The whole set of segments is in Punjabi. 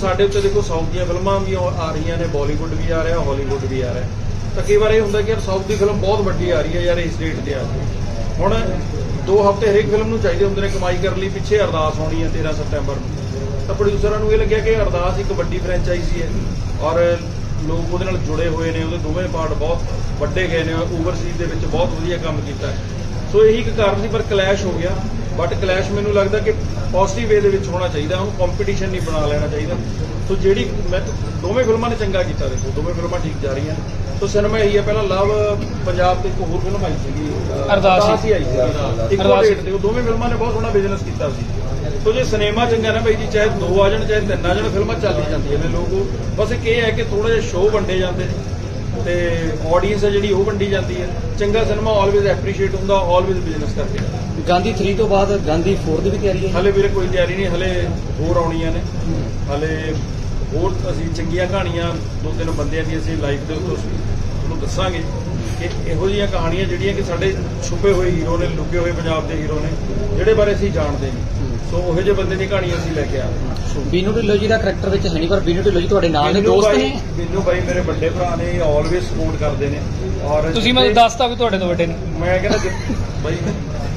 ਸਾਡੇ ਉੱਤੇ ਦੇਖੋ ਸਾਊਥ ਦੀਆਂ ਫਿਲਮਾਂ ਵੀ ਆ ਰਹੀਆਂ ਨੇ ਬਾਲੀਵੁੱਡ ਵੀ ਆ ਰਿਹਾ ਹਾਲੀਵੁੱਡ ਵੀ ਆ ਰਿਹਾ। ਤਾਂ ਕਈ ਵਾਰ ਇਹ ਹੁੰਦਾ ਕਿ ਯਾਰ ਸਾਊਥ ਦੀ ਫਿਲਮ ਬਹੁਤ ਵੱਡੀ ਆ ਰਹੀ ਹੈ ਯਾਰ ਇਸ ਡੇਟ ਤੇ ਆ ਹੁਣ ਦੋ ਹਫ਼ਤੇ ਹਰੇਕ ਫਿਲਮ ਨੂੰ ਚਾਹੀਦੇ ਹੁੰਦੇ ਨੇ ਕਮਾਈ ਕਰਨ ਲਈ, ਪਿੱਛੇ ਅਰਦਾਸ ਹੋਣੀ ਹੈ 13 ਸਤੰਬਰ ਨੂੰ। ਤਾਂ ਪ੍ਰੋਡਿਊਸਰਾਂ ਨੂੰ ਇਹ ਲੱਗਿਆ ਕਿ ਅਰਦਾਸ ਇੱਕ ਵੱਡੀ ਫਰੈਂਚਾਈਜ਼ੀ ਹੈ ਔਰ ਲੋਕ ਉਹਦੇ ਨਾਲ ਜੁੜੇ ਹੋਏ ਨੇ, ਉਹਦੇ ਦੋਵੇਂ ਪਾਰਟ ਬਹੁਤ ਵੱਡੇ ਗਏ ਨੇ ਓਵਰਸੀਜ਼ ਦੇ ਵਿੱਚ ਬਹੁਤ ਵਧੀਆ ਕੰਮ ਕੀਤਾ। ਸੋ ਇਹੀ ਇੱਕ ਕਾਰਨ ਸੀ, ਪਰ ਕਲੈਸ਼ ਹੋ ਗਿਆ। ਬਟ ਕਲੈਸ਼ ਮੈਨੂੰ ਲੱਗਦਾ ਕਿ ਪੋਜ਼ਿਟਿਵ ਵੇ ਦੇ ਵਿੱਚ ਹੋਣਾ ਚਾਹੀਦਾ ਉਹਨੂੰ ਕੰਪੀਟੀਸ਼ਨ ਨਹੀਂ ਬਣਾ ਲੈਣਾ ਚਾਹੀਦਾ। ਸੋ ਜਿਹੜੀ ਮੈਂ ਦੋਵੇਂ ਫਿਲਮਾਂ ਨੇ ਚੰਗਾ ਕੀਤਾ ਦੇਖੋ ਦੋਵੇਂ ਫਿਲਮਾਂ ਠੀਕ ਜਾ ਰਹੀਆਂ। ਸੋ ਸਿਨੇਮਾ ਇਹੀ ਹੈ ਪਹਿਲਾਂ ਲਵ ਪੰਜਾਬ ਤੇ ਇੱਕ ਹੋਰ ਫਿਲਮ ਆਈ ਸੀਗੀ ਅਰਦਾਸ ਹੀ। ਆਈ ਸੀ ਇੱਕੋ ਅਰਦਾਸ ਹੀ। ਡੇਟ ਤੇ ਉਹ ਦੋਵੇਂ ਫਿਲਮਾਂ ਨੇ ਬਹੁਤ ਸੋਹਣਾ ਬਿਜ਼ਨਸ ਕੀਤਾ ਸੀ। ਸੋ ਜੇ ਸਿਨੇਮਾ ਚੰਗਾ ਨਾ ਬਾਈ ਜੀ ਚਾਹੇ ਦੋ ਆ ਜਾਣ ਚਾਹੇ ਤਿੰਨ ਆ ਜਾਣ ਫਿਲਮਾਂ ਚੱਲ ਜਾਂਦੀਆਂ ਨੇ ਲੋਕ। ਬਸ ਇੱਕ ਇਹ ਹੈ ਕਿ ਥੋੜਾ ਜਿਹਾ ਸ਼ੋਅ ਵੰਡੇ ਜਾਂਦੇ ਨੇ। ਤੇ ਆਡੀਅנס ਹੈ ਜਿਹੜੀ ਉਹ ਵੰਡੀ ਜਾਂਦੀ ਹੈ। ਚੰਗਾ ਸਿਨੇਮਾ ਆਲਵੇਜ਼ ਐਪਰੀਸ਼ੀਏਟ ਹੁੰਦਾ ਆਲਵੇਜ਼ ਬਿਜ਼ਨਸ ਕਰਕੇ। ਗਾਂਧੀ 3 ਤੋਂ ਬਾਅਦ ਗਾਂਧੀ 4 ਦੀ ਵੀ ਤਿਆਰੀ ਹੈ ਹਲੇ ਵੀਰੇ ਕੋਈ ਤਿਆਰੀ ਨਹੀਂ ਹਲੇ ਹੋਰ ਆਉਣੀਆਂ ਨੇ। ਹਲੇ ਹੋਰ ਅਸੀਂ ਚੰਗੀਆਂ ਕਹਾਣੀਆਂ ਦੋ ਤਿੰਨ ਬੰਦਿਆਂ ਦੀ ਅਸੀਂ ਲਾਈਫ ਦੇ ਉੱਤੇ ਤੁਹਾਨੂੰ ਦੱਸਾਂਗੇ ਕਿ ਇਹੋ ਜਿਹੀਆਂ ਕਹਾਣੀਆਂ ਜਿਹੜੀਆਂ ਕਿ ਸਾਡੇ ਛੁਪੇ ਹੋਏ ਹੀਰੋ ਨੇ ਲੁਕੇ ਹੋਏ ਪੰਜਾਬ ਦੇ ਹੀਰੋ ਨੇ ਜਿਹੜੇ ਬਾਰੇ ਅਸੀਂ ਜਾਣਦੇ ਨਹੀਂ। ਸੋ ਉਹੋ ਜਿਹੇ ਬੰਦੇ ਦੀ ਕਹਾਣੀ ਅਸੀਂ ਲੈ ਕੇ ਆ ਬੀਨੂ ਢਿੱਲੋਂ ਜੀ ਦਾ ਕਰੈਕਟਰ ਵਿੱਚ ਹੈ ਨਹੀਂ ਪਰ ਬੀਨੂ ਢਿੱਲੋਂ ਜੀ ਤੁਹਾਡੇ ਨਾਲ ਨੇ ਦੋਸਤ ਨੇ? ਮੈਨੂੰ ਬਾਈ ਮੇਰੇ ਵੱਡੇ ਭਰਾ ਨੇ ਆਲਵੇਸ ਸਪੋਰਟ ਕਰਦੇ ਨੇ। ਔਰ ਤੁਸੀਂ ਮੈਨੂੰ ਦੱਸਤਾ ਵੀ ਤੁਹਾਡੇ ਤੋਂ ਵੱਡੇ ਨੇ। ਮੈਂ ਕਹਿੰਦਾ ਜੇ- ਬਾਈ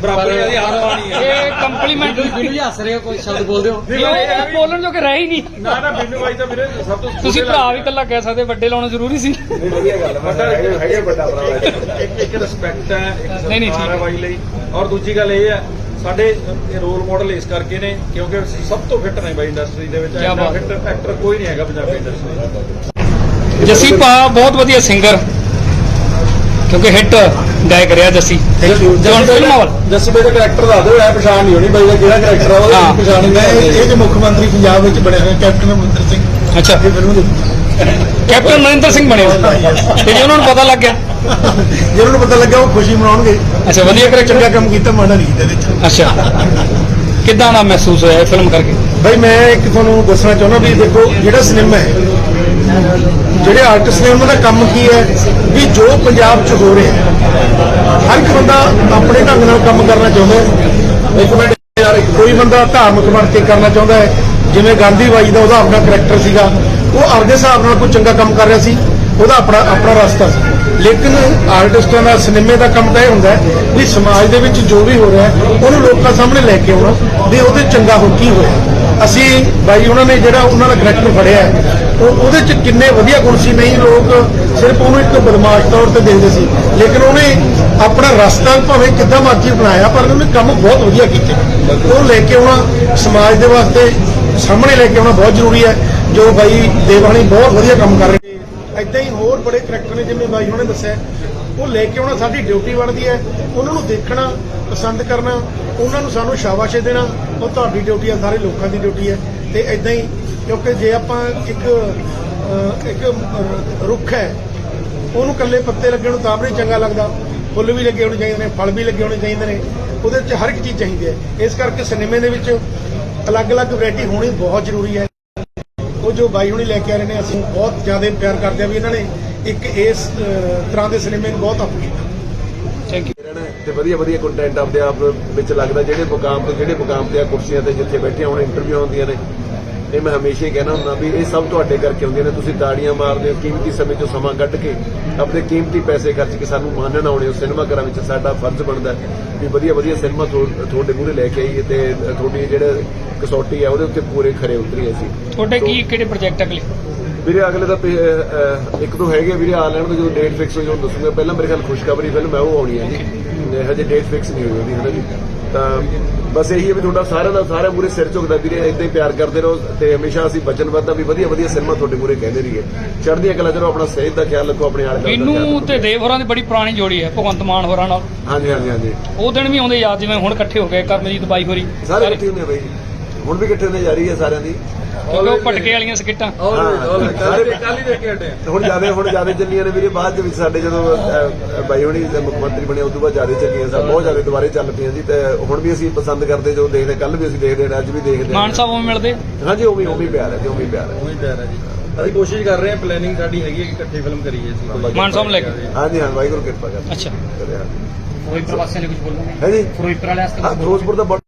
ਬਰਾਬਰ ਦੀ ਹਾਰ ਪਾਣੀ ਹੈ। ਇਹ ਕੰਪਲੀਮੈਂਟ ਬੀਨੂ ਜੀ ਹੱਸ ਰਹੇ ਹੋ ਕੋਈ ਸ਼ਬਦ ਬੋਲਦੇ ਹੋ? ਇਹ ਵੀ- ਬੋਲਣ ਜੋ ਕਿ ਰਹਿ ਹੀ ਨਹੀਂ। ਨਾ ਨਾ ਮੈਨੂੰ ਬਾਈ ਤਾਂ ਵੀਰੇ ਸਭ ਤੋਂ ਤੁਸੀਂ ਭਰਾ ਵੀ ਇਕੱਲਾ ਕਹਿ ਸਕਦੇ ਵੱਡੇ ਲਾਉਣਾ ਜ਼ਰੂਰੀ ਸੀ। ਵਧੀਆ ਗੱਲ ਹੈ ਵੱਡਾ ਹੈਗੇ ਵੱਡਾ ਭਰਾ। ਇੱਕ ਇੱਕ ਰਿਸਪੈਕਟ ਹੈ ਇੱਕ ਨਹੀਂ, ਨਹੀਂ, ਠੀਕ। ਬਾਈ ਲਈ। ਔਰ ਦੂਜੀ ਗੱਲ ਇਹ ਹੈ ਸਾਡੇ ਇਹ ਰੋਲ ਮਾਡਲ ਇਸ ਕਰਕੇ ਨੇ ਕਿਉਂਕਿ ਅਸੀਂ ਸਭ ਤੋਂ ਫਿੱਟ ਨੇ ਬਾਈ ਇੰਡਸਟਰੀ ਦੇ ਵਿੱਚ। ਇੰਨਾ ਫਿੱਟ ਐਕਟਰ ਕੋਈ ਨਹੀਂ ਹੈਗਾ ਪੰਜਾਬੀ ਇੰਡਸਟਰੀ ਜੱਸੀ ਭਾ ਬਹੁਤ ਵਧੀਆ ਸਿੰਗਰ ਕਿਉਂਕਿ ਹਿੱਟ ਗਾਇਕ ਰਿਹਾ ਜੱਸੀ। ਜੌਨ ਫਿਲਮਾਂ ਵੱਲ। ਜੱਸੀ ਬਾਈ ਦਾ ਕੈਰੈਕਟਰ ਦੱਸ ਦਿਓ ਐ ਪਛਾਣ ਨਹੀਂ ਹੋਣੀ ਬਾਈ ਦਾ ਕਿਹੜਾ ਕੈਰੈਕਟਰ ਆ ਹਾਂ। ਪਛਾਣ ਮੈਂ ਇਹ ਇਹ ਜੋ ਮੁੱਖ ਮੰਤਰੀ ਪੰਜਾਬ ਵਿੱਚ ਬਣਿਆ ਹੋਇਆ ਕੈਪਟਨ ਅਮਰਿੰਦਰ ਸਿੰਘ। ਅੱਛਾ। ਇਹ ਫਿਲਮ ਦੇ ਕੈਪਟਨ ਮਨਿੰਦਰ ਸਿੰਘ ਬਣੇ। ਤੇ ਜੇ ਉਹਨਾਂ ਨੂੰ ਪਤਾ ਲੱਗ ਗਿਆ? ਜੇ ਉਹਨਾਂ ਨੂੰ ਪਤਾ ਲੱਗਾ ਉਹ ਖੁਸ਼ੀ ਮਨਾਉਣਗੇ। ਅੱਛਾ ਵਧੀਆ ਚੰਗਾ ਕਰੈਕਟਰ ਕੰਮ ਕੀਤਾ ਮਾੜਾ ਨਹੀਂ ਕੀਤਾ ਇਹਦੇ ਵਿੱਚ। ਅੱਛਾ। ਕਿੱਦਾਂ ਦਾ ਮਹਿਸੂਸ ਹੋਇਆ ਇਹ ਫਿਲਮ ਕਰਕੇ? ਭਾਈ ਮੈਂ ਇੱਕ ਤੁਹਾਨੂੰ ਦੱਸਣਾ ਚਾਹੁੰਦਾ ਵੀ ਦੇਖੋ ਜਿਹੜਾ ਸਿਨੇਮਾ ਹੈ, ਜਿਹੜੇ ਆਰਟਿਸਟ ਨੇ ਉਹਨਾਂ ਦਾ ਕੰਮ ਕੀ ਹੈ ਵੀ ਜੋ ਪੰਜਾਬ 'ਚ ਹੋ ਰਿਹਾ ਹਰ ਇੱਕ ਬੰਦਾ ਆਪਣੇ ਢੰਗ ਨਾਲ ਕੰਮ ਕਰਨਾ ਚਾਹੁੰਦਾ ਹੈ। ਇੱਕ ਮਿੰਟ ਯਾਰ, ਕੋਈ ਬੰਦਾ ਧਾਰਮਿਕ ਬਣ ਕੇ ਕਰਨਾ ਚਾਹੁੰਦਾ ਹੈ, ਜਿਵੇਂ ਗਾਂਧੀ ਬਾਈ ਦਾ ਉਹਦਾ ਆਪਣਾ ਕਰੈਕਟਰ ਸੀਗਾ, ਉਹ ਆਪਦੇ ਹਿਸਾਬ ਨਾਲ ਕੋਈ ਚੰਗਾ ਕੰਮ ਕਰ ਰਿਹਾ ਸੀ, ਉਹਦਾ ਆਪਣਾ ਆਪਣਾ ਰਸਤਾ ਸੀ। ਲੇਕਿਨ ਆਰਟਿਸਟਾਂ ਦਾ ਸਿਨੇਮੇ ਦਾ ਕੰਮ ਤਾਂ ਇਹ ਹੁੰਦਾ ਵੀ ਸਮਾਜ ਦੇ ਵਿੱਚ ਜੋ ਵੀ ਹੋ ਰਿਹਾ ਉਹਨੂੰ ਲੋਕਾਂ ਸਾਹਮਣੇ ਲੈ ਕੇ ਆਉਣਾ, ਵੀ ਉਹਦੇ ਚੰਗਾ ਹੋ ਕੀ ਹੋਇਆ। ਅਸੀਂ ਬਾਈ ਉਹਨਾਂ ਨੇ ਜਿਹੜਾ ਉਹਨਾਂ ਦਾ ਕਰੈਕਟਰ ਫੜਿਆ ਉਹਦੇ ਚ ਕਿੰਨੇ ਵਧੀਆ ਗੁਣ ਸੀ, ਨਹੀਂ ਲੋਕ ਸਿਰਫ ਉਹਨੂੰ ਇੱਕ ਬਦਮਾਸ਼ ਤੌਰ ਤੇ ਦੇਖਦੇ ਸੀ, ਲੇਕਿਨ ਉਹਨੇ ਆਪਣਾ ਰਸਤਾ ਭਾਵੇਂ ਕਿੱਦਾਂ ਮਰਜ਼ੀ ਬਣਾਇਆ, ਪਰ ਉਹਨੇ ਕੰਮ ਬਹੁਤ ਵਧੀਆ ਕੀਤੇ। ਉਹ ਲੈ ਕੇ ਆਉਣਾ ਸਮਾਜ ਦੇ ਵਾਸਤੇ ਸਾਹਮਣੇ ਲੈ ਕੇ ਆਉਣਾ ਬਹੁਤ ਜ਼ਰੂਰੀ ਹੈ, ਜੋ ਬਾਈ ਦੇਵਾਨੀ ਬਹੁਤ ਵਧੀਆ ਕੰਮ ਕਰ ਰਹੇ ਨੇ। ਹੀ ਹੋਰ ਬੜੇ ਕਰੈਕਟਰ ਨੇ, ਜਿਵੇਂ ਬਾਈ ਹੁਣੇ ਦੱਸਿਆ ਉਹ ਲੈ ਕੇ ਆਉਣਾ ਸਾਡੀ ਡਿਊਟੀ ਬਣਦੀ ਹੈ। ਉਹਨਾਂ ਨੂੰ ਦੇਖਣਾ, ਪਸੰਦ ਕਰਨਾ, ਉਹਨਾਂ ਨੂੰ ਸਾਨੂੰ ਸ਼ਾਬਾਸ਼ ਦੇਣਾ। ਉਹ ਤੁਹਾਡੀ ਡਿਊਟੀ ਹੈ ਸਾਰੇ ਲੋਕਾਂ ਦੀ ਡਿਊਟੀ ਹੈ। ਤੇ ਇਦਾਂ ਹੀ, ਕਿਉਂਕਿ ਜੇ ਆਪਾਂ ਇੱਕ ਇੱਕ ਰੁੱਖ ਹੈ, ਉਹਨੂੰ ਕੱਲੇ ਪੱਤੇ ਲੱਗੇ ਨੂੰ ਤਾਂ ਵੀ ਚੰਗਾ ਲੱਗਦਾ। ਫੁੱਲ ਵੀ ਲੱਗੇ ਹੋਣੇ ਚਾਹੀਦੇ ਨੇ, ਫਲ ਵੀ ਲੱਗੇ ਹੋਣੇ ਚਾਹੀਦੇ ਨੇ। ਉਹਦੇ ਵਿੱਚ ਹਰ ਇੱਕ ਚੀਜ਼ ਚਾਹੀਦੀ ਹੈ। ਇਸ ਕਰਕੇ ਸਿਨੇਮੇ ਦੇ ਵਿੱਚ ਅਲੱਗ-ਅਲੱਗ ਵੈਰਾਈਟੀ ਹੋਣੀ ਬਹੁਤ ਜ਼ਰੂਰੀ ਹੈ। ਉਹ ਜੋ ਬਾਈ ਹੁਣੀ ਲੈ ਕੇ ਆ ਰਹੇ ਨੇ, ਅਸੀਂ ਬਹੁਤ ਜ਼ਿਆਦਾ ਪਿਆਰ ਕਰਦੇ ਆ ਵੀ ਇਹਨਾਂ ਨੇ ਇੱਕ ਇਸ ਤਰ੍ਹਾਂ ਦੇ ਸਿਨੇਮੇ ਨੂੰ ਬਹੁਤ ਅਪ ਕੀਤਾ ਥੈਂਕ ਯੂ ਤੇ ਵਧੀਆ ਵਧੀਆ ਕੰਟੈਂਟ ਆਪਦੇ ਆਪ ਵਿੱਚ ਲੱਗਦਾ ਜਿਹੜੇ ਮੁਕਾਮ ਤੇ ਜਿਹੜੇ ਮੁਕਾਮ ਤੇ ਆ ਕੁਰਸੀਆਂ ਤੇ ਜਿੱਥੇ ਬੈਠੇ ਹੁਣ ਇੰਟਰਵਿਊ ਹੁੰਦੀਆਂ ਨੇ। ਤੇ ਮੈਂ ਹਮੇਸ਼ਾ ਹੀ ਕਹਿਣਾ ਹੁੰਦਾ ਵੀ ਇਹ ਸਭ ਤੁਹਾਡੇ ਕਰਕੇ ਹੁੰਦੀਆਂ ਨੇ। ਤੁਸੀਂ ਤਾੜੀਆਂ ਮਾਰਦੇ ਹੋ ਕੀਮਤੀ ਸਮੇਂ ਚੋਂ ਸਮਾਂ ਕੱਢ ਕੇ ਆਪਣੇ ਕੀਮਤੀ ਪੈਸੇ ਖਰਚ ਕੇ ਸਾਨੂੰ ਮਾਨਣ ਆਉਣੇ ਹੋ। ਸਿਨੇਮਾ ਘਰਾਂ ਵਿੱਚ ਸਾਡਾ ਫਰਜ਼ ਬਣਦਾ ਹੈ ਵੀ ਵਧੀਆ ਵਧੀਆ ਸਿਨੇਮਾ ਤੁਹਾ- ਤੁਹਾਡੇ ਮੂਹਰੇ ਲੈ ਕੇ ਆਈਏ ਤੇ ਤੁਹਾਡੀ ਜਿਹੜੇ ਕਸੌਟੀ ਆ ਉਹਦੇ ਉੱਤੇ ਪੂਰੇ ਖਰੇ ਉਤਰੀਏ ਅਸੀਂ। ਤੁਹਾਡੇ ਕੀ ਕਿਹੜੇ ਪ੍ਰੋਜੈਕਟ ਅਗਲੇ? ਵੀਰੇ ਅਗਲੇ ਦਾ ਇੱਕ ਤੋਂ ਹੈਗੇ ਵੀਰੇ ਆ ਲੈਣ ਤੋਂ ਜਦੋਂ ਡੇਟ ਫਿਕਸ ਹੋਈ ਤੁਹਾਨੂੰ ਦੱਸੂਗਾ। ਪਹਿਲਾਂ ਮੇਰੇ ਖਿਆਲ ਖੁਸ਼ਖਬਰੀ ਫਿਲਮ ਹੈ ਉਹ ਆਉਣੀ ਹੈ ਜੀ। ਹਜੇ ਡੇਟ ਫਿਕਸ ਨਹੀਂ ਹੋਈ ਉਹਦੀ ਹੈ ਨਾ ਜੀ? ਤਾਂ ਬਸ ਇਹੀ ਹੈ ਵੀ ਤੁਹਾਡਾ ਸਾਰਿਆਂ ਦਾ ਸਾਰਿਆਂ ਮੂਰੇ ਸਿਰ ਝੁਕਦਾ ਵੀਰੇ ਇਦਾਂ ਹੀ ਪਿਆਰ ਕਰਦੇ ਰਹੋ ਤੇ ਹਮੇਸ਼ਾ ਅਸੀਂ ਵਚਨਬੱਧ ਆ ਵੀ ਵਧੀਆ ਵਧੀਆ ਸਿਨੇਮਾ ਤੁਹਾਡੇ ਮੂਰੇ ਕਹਿੰਦੇ ਰਹੀਏ। ਚੜ੍ਹਦੀਆਂ ਕਲਾ ਕਰੋ ਆਪਣਾ ਸਿਹਤ ਦਾ ਖਿਆਲ ਰੱਖੋ ਆਪਣੇ ਆਲੇ ਦਾ ਇਹਨੂੰ। ਤੇ ਦੇਵ ਹੋਰਾਂ ਦੀ ਬੜੀ ਪੁਰਾਣੀ ਜੋੜੀ ਹੈ ਭਗਵੰਤ ਮਾਨ ਹੋਰਾਂ ਨਾਲ। ਹਾਂਜੀ ਹਾਂਜੀ ਹਾਂਜੀ। ਉਹ ਦਿਨ ਵੀ ਆਉਂਦੇ ਯਾਦ ਜਿਵੇਂ ਹੁਣ ਇਕੱਠੇ ਹੋ ਗਏ ਕਰਮਜੀਤ ਬਾਈ ਹੋਰੀ। ਸਾਰੇ ਇਕੱਠੇ ਹੁੰਦੇ ਬਾਈ ਹੁਣ ਵੀ ਇਕੱਠੇ ਹੁੰਦੇ ਜਾ ਰਹੀ ਹੈ ਸਾਰਿਆਂ ਦੀ। ਕਿਉਂਕਿ ਉਹ ਪਟਕੇ ਵਾਲੀਆਂ ਸਕਿੱਟਾਂ। ਕੱਲ ਹੀ ਦੇਖ ਕੇ ਹਟੇ ਹੁਣ ਜ਼ਿਆਦਾ ਹੁਣ ਜ਼ਿਆਦਾ ਚੱਲੀਆਂ ਨੇ ਵੀਰੇ ਬਾਅਦ ਦੇ ਵਿੱਚ ਸਾਡੇ ਜਦੋਂ ਅਹ, ਅਹ, ਬਾਈ ਹੋਣੀ ਦੇ ਮੁੱਖ ਮੰਤਰੀ ਬਣੇ ਤੋਂ ਬਾਅਦ ਜ਼ਿਆਦਾ ਚੱਲੀਆਂ ਸਨ ਬਹੁਤ ਜ਼ਿਆਦਾ ਦੁਬਾਰੇ ਚੱਲ ਪਈਆਂ ਜੀ ਤੇ ਹੁਣ ਵੀ ਅਸੀਂ ਪਸੰਦ ਕਰਦੇ ਜੋ ਦੇਖਦੇ ਕੱਲ ਵੀ ਅਸੀਂ ਦੇਖਦੇ ਹਾਂ ਅੱਜ ਵੀ ਦੇਖਦੇ ਹਾਂ ਮਾਨ ਸਾਹਿਬ ਉਵੇਂ ਮਿਲਦੇ? ਹਾਂਜੀ ਉਵੇਂ ਉਵੇਂ ਹੀ ਪਿਆਰ ਹੈ ਜੀ ਹੀ ਪਿਆਰ ਹੈ। ਉਹੀ ਪਿਆਰ ਹੈ ਜੀ। ਅਸੀਂ ਕੋਸ਼ਿਸ਼ ਕਰ ਰਹੇ ਹਾਂ ਪਲੈਨਿੰਗ ਸਾਡੀ ਹੈਗੀ ਹੈ ਕਿ ਇਕੱਠੇ ਫਿਲਮ ਕਰੀਏ ਅਸੀਂ ਮਾਨ ਸਾਹਿਬ ਨੂੰ ਲੈ ਕੇ। ਹਾਂਜੀ ਹਾਂ ਵਾਹਿਗੁਰੂ ਕਿਰਪਾ ਕਰ ਅੱਛਾ। ਕਰੇ ਹਾਂ ਫਿਰੋਜ਼ਪੁਰ ਵਾਸੀਆਂ ਲਈ ਕੁਝ ਬੋਲਣਾ ਹੈ? ਜੀ। ਫਿਰੋਜ਼ਪੁਰ ਵਾਲੇ ਵਾਸਤੇ ਹਾਂ ਫਿਰੋਜ਼ਪੁਰ ਦਾ ਬੜਾ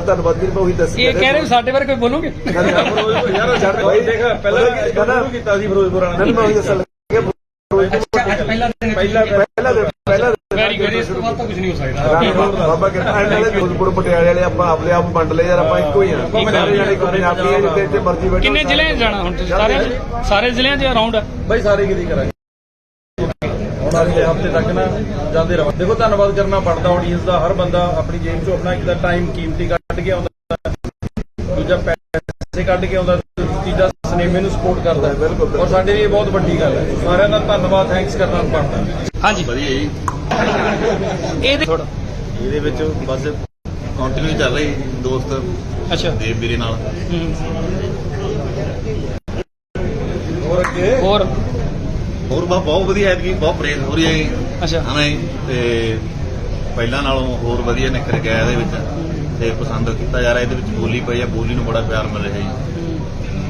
ਤੁਹਾਡਾ ਧੰਨਵਾਦ ਵੀਰ ਮੈਂ ਉਹੀ ਦੱਸ ਇਹ ਕਹਿ ਰਹੇ ਸਾਡੇ ਬਾਰੇ ਕੋਈ ਬੋਲੋਗੇ? ਫਿਰੋਜ਼ਪੁਰ ਯਾਰ ਛੱਡ ਭਾਈ ਦੇਖ ਪਹਿਲਾਂ ਵੀ ਸ਼ੁਰੂ ਕੀਤਾ ਸੀ ਫਿਰੋਜ਼ਪੁਰ ਵਾਲਿਆਂ ਮੈਂ ਉਹੀ ਦੱਸਣ ਲੱਗਿਆ ਪਹਿਲਾਂ ਦਿਨ ਪਹਿਲਾਂ ਪਹਿਲਾ ਦਿਨ- ਪਹਿਲਾ ਦਿਨ। ਵੈਰੀ ਗੁੱਡ ਇਸ ਤੋਂ ਬਾਅਦ ਤਾਂ ਕੁਝ ਨਹੀਂ ਹੋ ਸਕਦਾ। ਬਾਬਾ ਕਹਿੰਦਾ ਇਹਨਾਂ ਦੇ ਫਿਰੋਜ਼ਪੁਰ ਪਟਿਆਲੇ ਵਾਲੇ ਆਪਾਂ ਆਪਣੇ ਆਪ ਵੰਡ ਲਏ। ਯਾਰ ਆਪਾਂ ਇੱਕੋ ਹੀ ਆ। ਸਾਰੇ ਜਾਣੇ ਕੋਈ ਪੰਜਾਬੀ ਆ ਜਿੱਥੇ ਇੱਥੇ ਮਰਜ਼ੀ ਬੈਠੋ ਕਿੰਨੇ ਜ਼ਿਲ੍ਹਿਆਂ 'ਚ ਜਾਣਾ ਹੁਣ ਤੁਸੀਂ? ਸਾਰੇ ਸਾਰੇ ਜ਼ਿਲ੍ਹਿਆਂ 'ਚ ਅਰਾਊਂਡ ਬਾਈ ਸਾਰੇ ਕਿਤੇ ਕਰਾਂਗੇ। ਹੁਣ ਅਗਲੇ ਹਫ਼ਤੇ ਤੱਕ ਨਾ ਜਾਂਦੇ ਰਹੋ ਦੇਖੋ ਧੰਨਵਾਦ ਕਰਨਾ ਬਣਦਾ ਆਡੀਅנס ਦਾ। ਹਰ ਬੰਦਾ ਆਪਣੀ ਜੇਬ ਚੋਂ ਆਪਣਾ ਇੱਕ ਤਾਂ ਟਾਈਮ ਕੀਮਤੀ ਕੱਢ ਕੇ ਆਉਂਦਾ ਦੂਜਾ ਪੈਸੇ ਕੱਢ ਕੇ ਆਉਂਦਾ ਤੀਜਾ ਸਿਨੇਮੇ ਨੂੰ ਸਪੋਰਟ ਕਰਦਾ। ਬਿਲਕੁਲ ਔਰ ਸਾਡੇ ਲਈ ਇਹ ਬਹੁਤ ਵੱਡੀ ਗੱਲ ਹੈ। ਸਾਰਿਆਂ ਦਾ ਧੰਨਵਾਦ ਥੈਂਕਸ ਕਰਨਾ ਬਣਦਾ। ਹਾਂਜੀ। ਵਧੀਆ ਜੀ। ਇਹਦੇ ਥੋੜਾ ਇਹਦੇ ਵਿੱਚ ਬਸ ਕੰਟੀਨਿਊ ਚੱਲ ਰਹੀ ਦੋਸਤ। ਅੱਛਾ। ਦੇਵ ਵੀਰੇ ਨਾਲ। ਹੂੰ। ਹੋਰ ਅੱਗੇ? ਹੋਰ? ਹੋਰ ਬਾ ਬਹੁਤ ਵਧੀਆ ਐਤਕੀ ਬਹੁਤ ਪ੍ਰੇਮ ਹੋ ਰਹੀ ਹੈ ਜੀ। ਅੱਛਾ। ਜੀ ਤੇ ਪਹਿਲਾਂ ਨਾਲੋਂ ਹੋਰ ਵਧੀਆ ਨਿਖਰ ਗਿਆ ਇਹਦੇ ਵਿੱਚ। ਤੇ ਪਸੰਦ ਕੀਤਾ ਜਾ ਰਿਹਾ ਇਹਦੇ ਵਿੱਚ ਬੋਲੀ ਪਈ ਆ ਬੋਲੀ ਨੂੰ ਬੜਾ ਪਿਆਰ ਮਿਲ ਰਿਹਾ ਜੀ।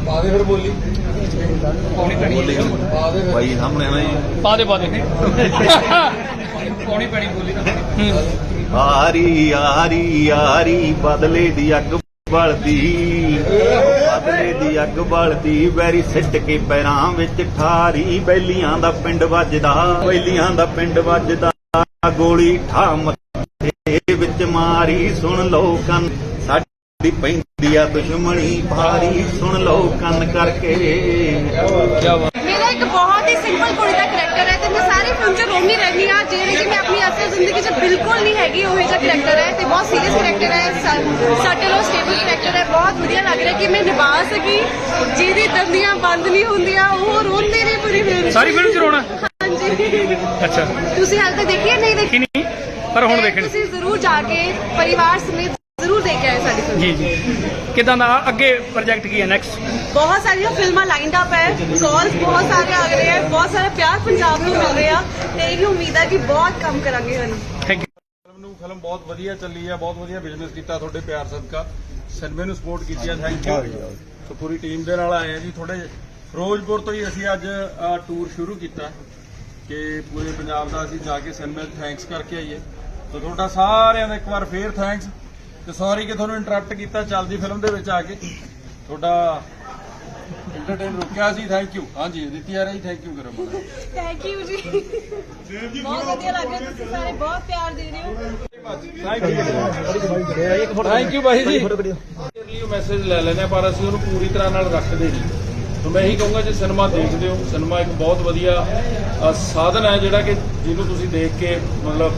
ਪਾ ਦੇ ਫਿਰ ਬੋਲੀ। ਪੌਣੀ ਪੈਣੀ ਬੋਲੀ ਪਾ ਦੇ ਫਿਰ। ਬਾਈ ਸਾਹਮਣੇ ਆ ਨਾ ਜੀ। ਪਾ ਦੇ ਪਾ ਦੇ ਪੌਣੀ ਪੈਣੀ ਬੋਲੀ ਤਾਂ। ਹੂੰ। ਆਰੀ ਆਰੀ ਆਰੀ ਬਦਲੇ ਦੀ ਅੱਗ ਬਲਦੀ। ਬਦਲੇ ਦੀ ਅੱਗ ਬਲਦੀ ਵੈਰੀ ਸਿੱਟ ਕੇ ਪੈਰਾਂ ਵਿੱਚ ਠਾਰੀ। ਬੈਲੀਆਂ ਦਾ ਪਿੰਡ ਵੱਜਦਾ ਬੈਲੀਆਂ ਦਾ ਪਿੰਡ ਵੱਜਦਾ ਗੋਲੀ ਠਾ ਮੱਥੇ ਵਿੱਚ ਮਾਰੀ ਸੁਣ ਲਓ ਕੰਨ। ਸਾਡੀ ਪੈਂਦੀ ਆ ਦੁਸ਼ਮਣੀ ਭਾਰੀ ਸੁਣ ਲਓ ਕੰਨ ਕਰਕੇ। ਮੇਰਾ ਇੱਕ ਬਹੁਤ ਹੀ ਸਿੰਪਲ ਕੁੜੀ ਦਾ ਕਰੈਕਟਰ ਹੈ ਤੇ ਮੈਂ ਸਾਰੀ ਫਿਲਮ 'ਚ ਰੋਂਦੀ ਰਹਿੰਦੀ ਆ ਜਿਹੜੀ ਕਿ ਮੈਂ ਆਪਣੀ ਅਸਲ ਜ਼ਿੰਦਗੀ 'ਚ ਬਿਲਕੁਲ ਨਹੀਂ ਹੈਗੀ ਉਹ ਜਿਹਾ ਕਰੈਕਟਰ ਹੈ ਤੇ ਬਹੁਤ ਸੀਰੀਅਸ ਕਰੈਕਟਰ ਹੈ ਸਟਲ ਔਰ ਸਟੇਬਲ ਕਰੈਕਟਰ ਹੈ ਬਹੁਤ ਵਧੀਆ ਲੱਗ ਰਿਹਾ ਕਿ ਮੈਂ ਨਿਭਾ ਸਕੀ। ਜਿਹਦੀ ਦੰਦੀਆਂ ਬੰਦ ਨਹੀਂ ਹੁੰਦੀਆਂ ਉਹ ਰੋਂਦੇ ਨੇ ਪੂਰੀ ਫਿਲਮ ਸਾਰੀ ਫਿਲਮ 'ਚ ਰੋਣਾ? ਹਾਂਜੀ। ਅੱਛਾ। ਤੁਸੀਂ ਹਾਲ ਤੱਕ ਦੇਖੀ ਹੈ? ਨਹੀਂ ਦੇਖੀ? ਪਰ ਹੁਣ ਦੇਖਣੀ। ਤੁਸੀਂ ਜ਼ਰੂਰ ਜਾ ਕੇ ਪਰਿਵਾਰ ਸਮੇਤ ਜ਼ਰੂਰ ਦੇਖ ਕੇ ਆਏ ਸਾਡੀ ਫਿਲਮ ਜੀ ਜੀ। ਕਿਦਾਂ ਦਾ ਅੱਗੇ ਪ੍ਰੋਜੈਕਟ ਕੀ ਹੈ ਨੈਕਸਟ ਬਹੁਤ ਸਾਰੀਆਂ ਫਿਲਮਾਂ ਲਾਈਨਡ ਅਪ ਹੈ। ਕਾਲਸ ਬਹੁਤ ਸਾਰੇ ਆ ਰਹੇ ਹੈ ਬਹੁਤ ਸਾਰਾ ਪਿਆਰ ਪੰਜਾਬ ਨੂੰ ਮਿਲ ਰਿਹਾ ਤੇ ਇਹ ਉਮੀਦ ਹੈ ਕਿ ਬਹੁਤ ਕੰਮ ਕਰਾਂਗੇ ਹੁਣ ਥੈਂਕ ਯੂ ਫਿਲਮ ਨੂੰ ਫਿਲਮ ਬਹੁਤ ਵਧੀਆ ਚੱਲੀ ਹੈ ਬਹੁਤ ਵਧੀਆ ਬਿਜ਼ਨਸ ਕੀਤਾ ਤੁਹਾਡੇ ਪਿਆਰ ਸਦਕਾ। ਸਿਨੇਮੇ ਨੂੰ ਸਪੋਰਟ ਕੀਤੀ ਹੈ ਥੈਂਕ ਯੂ ਸੋ ਪੂਰੀ ਟੀਮ ਦੇ ਨਾਲ ਆਏ ਆ ਜੀ। ਥੋੜੇ ਫਿਰੋਜ਼ਪੁਰ ਤੋਂ ਹੀ ਅਸੀਂ ਅੱਜ ਟੂਰ ਸ਼ੁਰੂ ਕੀਤਾ। ਕਿ ਪੂਰੇ ਪੰਜਾਬ ਦਾ ਅਸੀਂ ਜਾ ਕੇ ਸਿਨੇਮੇ ਥੈਂਕਸ ਕਰਕੇ ਆਈਏ। ਸੋ ਤੁਹਾਡਾ ਸਾਰਿਆਂ ਦਾ ਇੱਕ ਵਾਰ ਫੇਰ ਥੈਂਕਸ ਤੇ ਸੌਰੀ ਕਿ ਤੁਹਾਨੂੰ ਇੰਟਰਰਪਟ ਕੀਤਾ ਚੱਲਦੀ ਫਿਲਮ ਦੇ ਵਿੱਚ ਆ ਕੇ। ਤੁਹਾਡਾ ਇੰਟਰਟੇਨ ਰੁਕਿਆ ਸੀ ਥੈਂਕ ਯੂ ਹਾਂਜੀ ਦਿੱਤੀ ਆ ਰਹੀ ਥੈਂਕ ਯੂ ਕਰੋ ਮਾੜਾ। ਥੈਂਕ ਯੂ ਜੀ। ਬਹੁਤ ਵਧੀਆ ਲੱਗ ਰਿਹਾ ਤੁਸੀਂ ਸਾਰੇ ਬਹੁਤ ਪਿਆਰ ਦੇ ਰਹੇ ਹੋ। ਥੈਂਕ ਯੂ ਭਾਈ ਜੀ ਲਈ ਮੈਸੇਜ ਲੈ ਲੈਨੇ ਪਰ ਅਸੀਂ ਉਹਨੂੰ ਪੂਰੀ ਤਰ੍ਹਾਂ ਨਾਲ ਰੱਖਦੇ ਨਹੀਂ। ਤਾਂ ਮੈਂ ਇਹੀ ਕਹੂੰਗਾ ਜੇ ਸਿਨੇਮਾ ਦੇਖਦੇ ਹੋ ਸਿਨੇਮਾ ਇੱਕ ਬਹੁਤ ਵਧੀਆ ਸਾਧਨ ਹੈ ਜਿਹੜਾ ਕਿ ਜਿਹਨੂੰ ਤੁਸੀਂ ਦੇਖ ਕੇ ਮਤਲਬ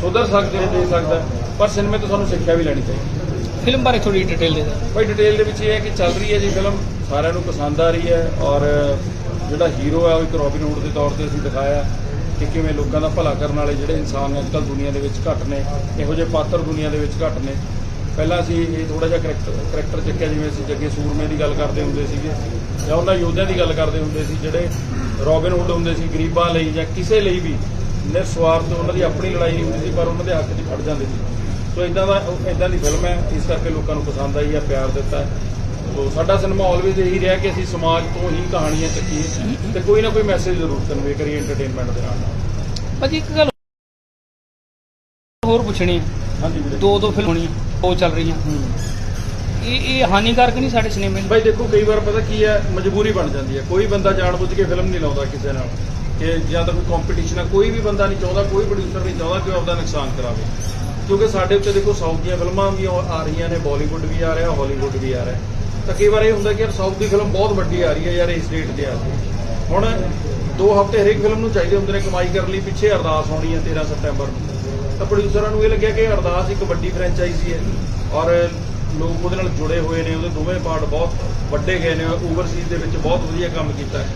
ਸੁਧਰ ਸਕਦੇ ਹੋ ਦੇ ਸਕਦਾ ਪਰ ਸਿਨੇਮੇ ਤੋਂ ਸਾਨੂੰ ਸਿੱਖਿਆ ਵੀ ਲੈਣੀ ਚਾਹੀਦੀ ਫਿਲਮ ਬਾਰੇ ਥੋੜੀ ਡਿਟੇਲ ਦੇ ਦਿਓ। ਭਾਈ ਡਿਟੇਲ ਦੇ ਵਿੱਚ ਇਹ ਹੈ ਕਿ ਚੱਲ ਰਹੀ ਹੈ ਜੀ ਫਿਲਮ ਸਾਰਿਆਂ ਨੂੰ ਪਸੰਦ ਆ ਰਹੀ ਹੈ ਔਰ ਜਿਹੜਾ ਹੀਰੋ ਹੈ ਉਹ ਇੱਕ ਰੋਬਿਨ ਹੁੱਡ ਦੇ ਤੌਰ ਤੇ ਅਸੀਂ ਦਿਖਾਇਆ ਕਿ ਕਿਵੇਂ ਲੋਕਾਂ ਦਾ ਭਲਾ ਕਰਨ ਵਾਲੇ ਜਿਹੜੇ ਇਨਸਾਨ ਨੇ ਅੱਜਕੱਲ ਦੁਨੀਆ ਦੇ ਵਿੱਚ ਘੱਟ ਨੇ ਇਹੋ ਜਿਹੇ ਪਾਤਰ ਦੁਨੀਆ ਦੇ ਵਿੱਚ ਘੱਟ ਨੇ। ਪਹਿਲਾਂ ਅਸੀਂ ਇਹ ਥੋੜਾ ਜਿਹਾ ਕਰੈਕਟਰ ਕਰੈਕਟਰ ਚੱਕਿਆ, ਜਿਵੇਂ ਅਸੀਂ ਜੱਗੇ ਸੂਰਮੇ ਦੀ ਗੱਲ ਕਰਦੇ ਹੁੰਦੇ ਸੀਗੇ, ਜਾਂ ਉਹਨਾਂ ਯੋਧਿਆਂ ਦੀ ਗੱਲ ਕਰਦੇ ਹੁੰਦੇ ਸੀ, ਜਿਹੜੇ ਰੋਬਿਨ ਹੁੱਡ ਹੁੰਦੇ ਸੀ ਗਰੀਬਾਂ ਲਈ ਜਾਂ ਕਿਸੇ ਲਈ ਵੀ ਨਿਰਸਵਾਰਥ ਉਹਨਾਂ ਦੀ ਆਪਣੀ ਲੜਾਈ ਨਹੀਂ ਹੁੰਦੀ ਸੀ, ਪਰ ਉਹਨਾਂ ਦੇ ਹੱਕ 'ਚ ਖੜ ਜਾਂਦੇ ਸੀ। ਸੋ ਇਦਾਂ ਦਾ ਇਦਾਂ ਦੀ ਫਿਲਮ ਹੈ, ਇਸ ਕਰਕੇ ਲੋਕਾਂ ਨੂੰ ਪਸੰਦ ਆਈ ਹੈ, ਪਿਆਰ ਦਿੱਤਾ ਸੋ ਸਾਡਾ ਸਿਨੇਮਾ ਆਲਵੇਜ਼ ਇਹੀ ਰਿਹਾ ਕਿ ਅਸੀਂ ਸਮਾਜ ਤੋਂ ਹੀ ਕਹਾਣੀਆਂ ਚੱਕੀਏ ਤੇ ਕੋਈ ਨਾ ਕੋਈ ਮੈਸੇਜ ਜ਼ਰੂਰ ਕਨਵੇ ਕਰੀਏ ਐਂਟਰਟੇਨਮੈਂਟ ਦੇ ਨਾਲ ਨਾਲ। ਭਾਜੀ ਇੱਕ ਗੱਲ ਹੋਰ ਪੁੱਛਣੀ ਹੈ ਹਾਂਜੀ ਵੀਰੇ। ਦੋ ਦੋ ਫਿਲਮ ਹੋਣੀਆਂ ਉਹ ਚੱਲ ਰਹੀਆਂ। ਇਹ ਇਹ ਹਾਨੀਕਾਰਕ ਨਹੀਂ ਸਾਡੇ ਸਿਨੇਮੇ ਲਈ ਬਾਈ ਦੇਖੋ ਕਈ ਵਾਰ ਪਤਾ ਕੀ ਹੈ ਮਜਬੂਰੀ ਬਣ ਜਾਂਦੀ ਹੈ ਕੋਈ ਬੰਦਾ ਜਾਣਬੁੱਝ ਕੇ ਫਿਲਮ ਨਹੀਂ ਲਾਉਂਦਾ ਕਿਸੇ ਨਾਲ। ਕਿ ਜਾਂ ਤਾਂ ਕੋਈ ਕੰਪੀਟੀਸ਼ਨ ਹੈ ਕੋਈ ਵੀ ਬੰਦਾ ਨਹੀਂ ਚਾਹੁੰਦਾ ਕੋਈ ਪ੍ਰੋਡਿਊਸਰ ਨਹੀਂ ਚਾਹੁੰਦਾ ਕਿ ਉਹ ਆਪਦਾ ਨੁਕਸਾਨ ਕਰਾਵੇ। ਕਿਉਂਕਿ ਸਾਡੇ ਉੱਤੇ ਦੇਖੋ ਸਾਊਥ ਦੀਆਂ ਫਿਲਮਾਂ ਵੀ ਆ ਆ ਰਹੀਆਂ ਨੇ ਬਾਲੀਵੁੱਡ ਵੀ ਆ ਰਿਹਾ ਹਾਲੀਵੁੱਡ ਵੀ ਆ ਰਿਹਾ। ਤਾਂ ਕਈ ਵਾਰ ਇਹ ਹੁੰਦਾ ਕਿ ਯਾਰ ਸਾਊਥ ਦੀ ਫਿਲਮ ਬਹੁਤ ਵੱਡੀ ਆ ਰਹੀ ਹੈ ਯਾਰ ਇਸ ਡੇਟ ਤੇ ਆ ਰਹੀ ਹੈ। ਹੁਣ ਦੋ ਹਫ਼ਤੇ ਹਰੇਕ ਫਿਲਮ ਨੂੰ ਚਾਹੀਦੇ ਹੁੰਦੇ ਨੇ ਕਮਾਈ ਕਰਨ ਲਈ ਪਿੱਛੇ ਅਰਦਾਸ ਹੋਣੀ ਹੈ 13 ਸਤੰਬਰ ਨੂੰ। ਤਾਂ ਪ੍ਰੋਡਿਊਸਰਾਂ ਨੂੰ ਇਹ ਲੱਗਿਆ ਕਿ ਅਰਦਾਸ ਇੱਕ ਵੱਡੀ ਫਰੈਂਚਾਈਜ਼ੀ ਹੈ ਔਰ ਲੋਕ ਉਹਦੇ ਨਾਲ ਜੁੜੇ ਹੋਏ ਨੇ ਉਹਦੇ ਦੋਵੇਂ ਪਾਰਟ ਬਹੁਤ ਵੱਡੇ ਗਏ ਨੇ ਓਵਰਸੀਜ਼ ਦੇ ਵਿੱਚ ਬਹੁਤ ਵਧੀਆ ਕੰਮ ਕੀਤਾ ਹੈ।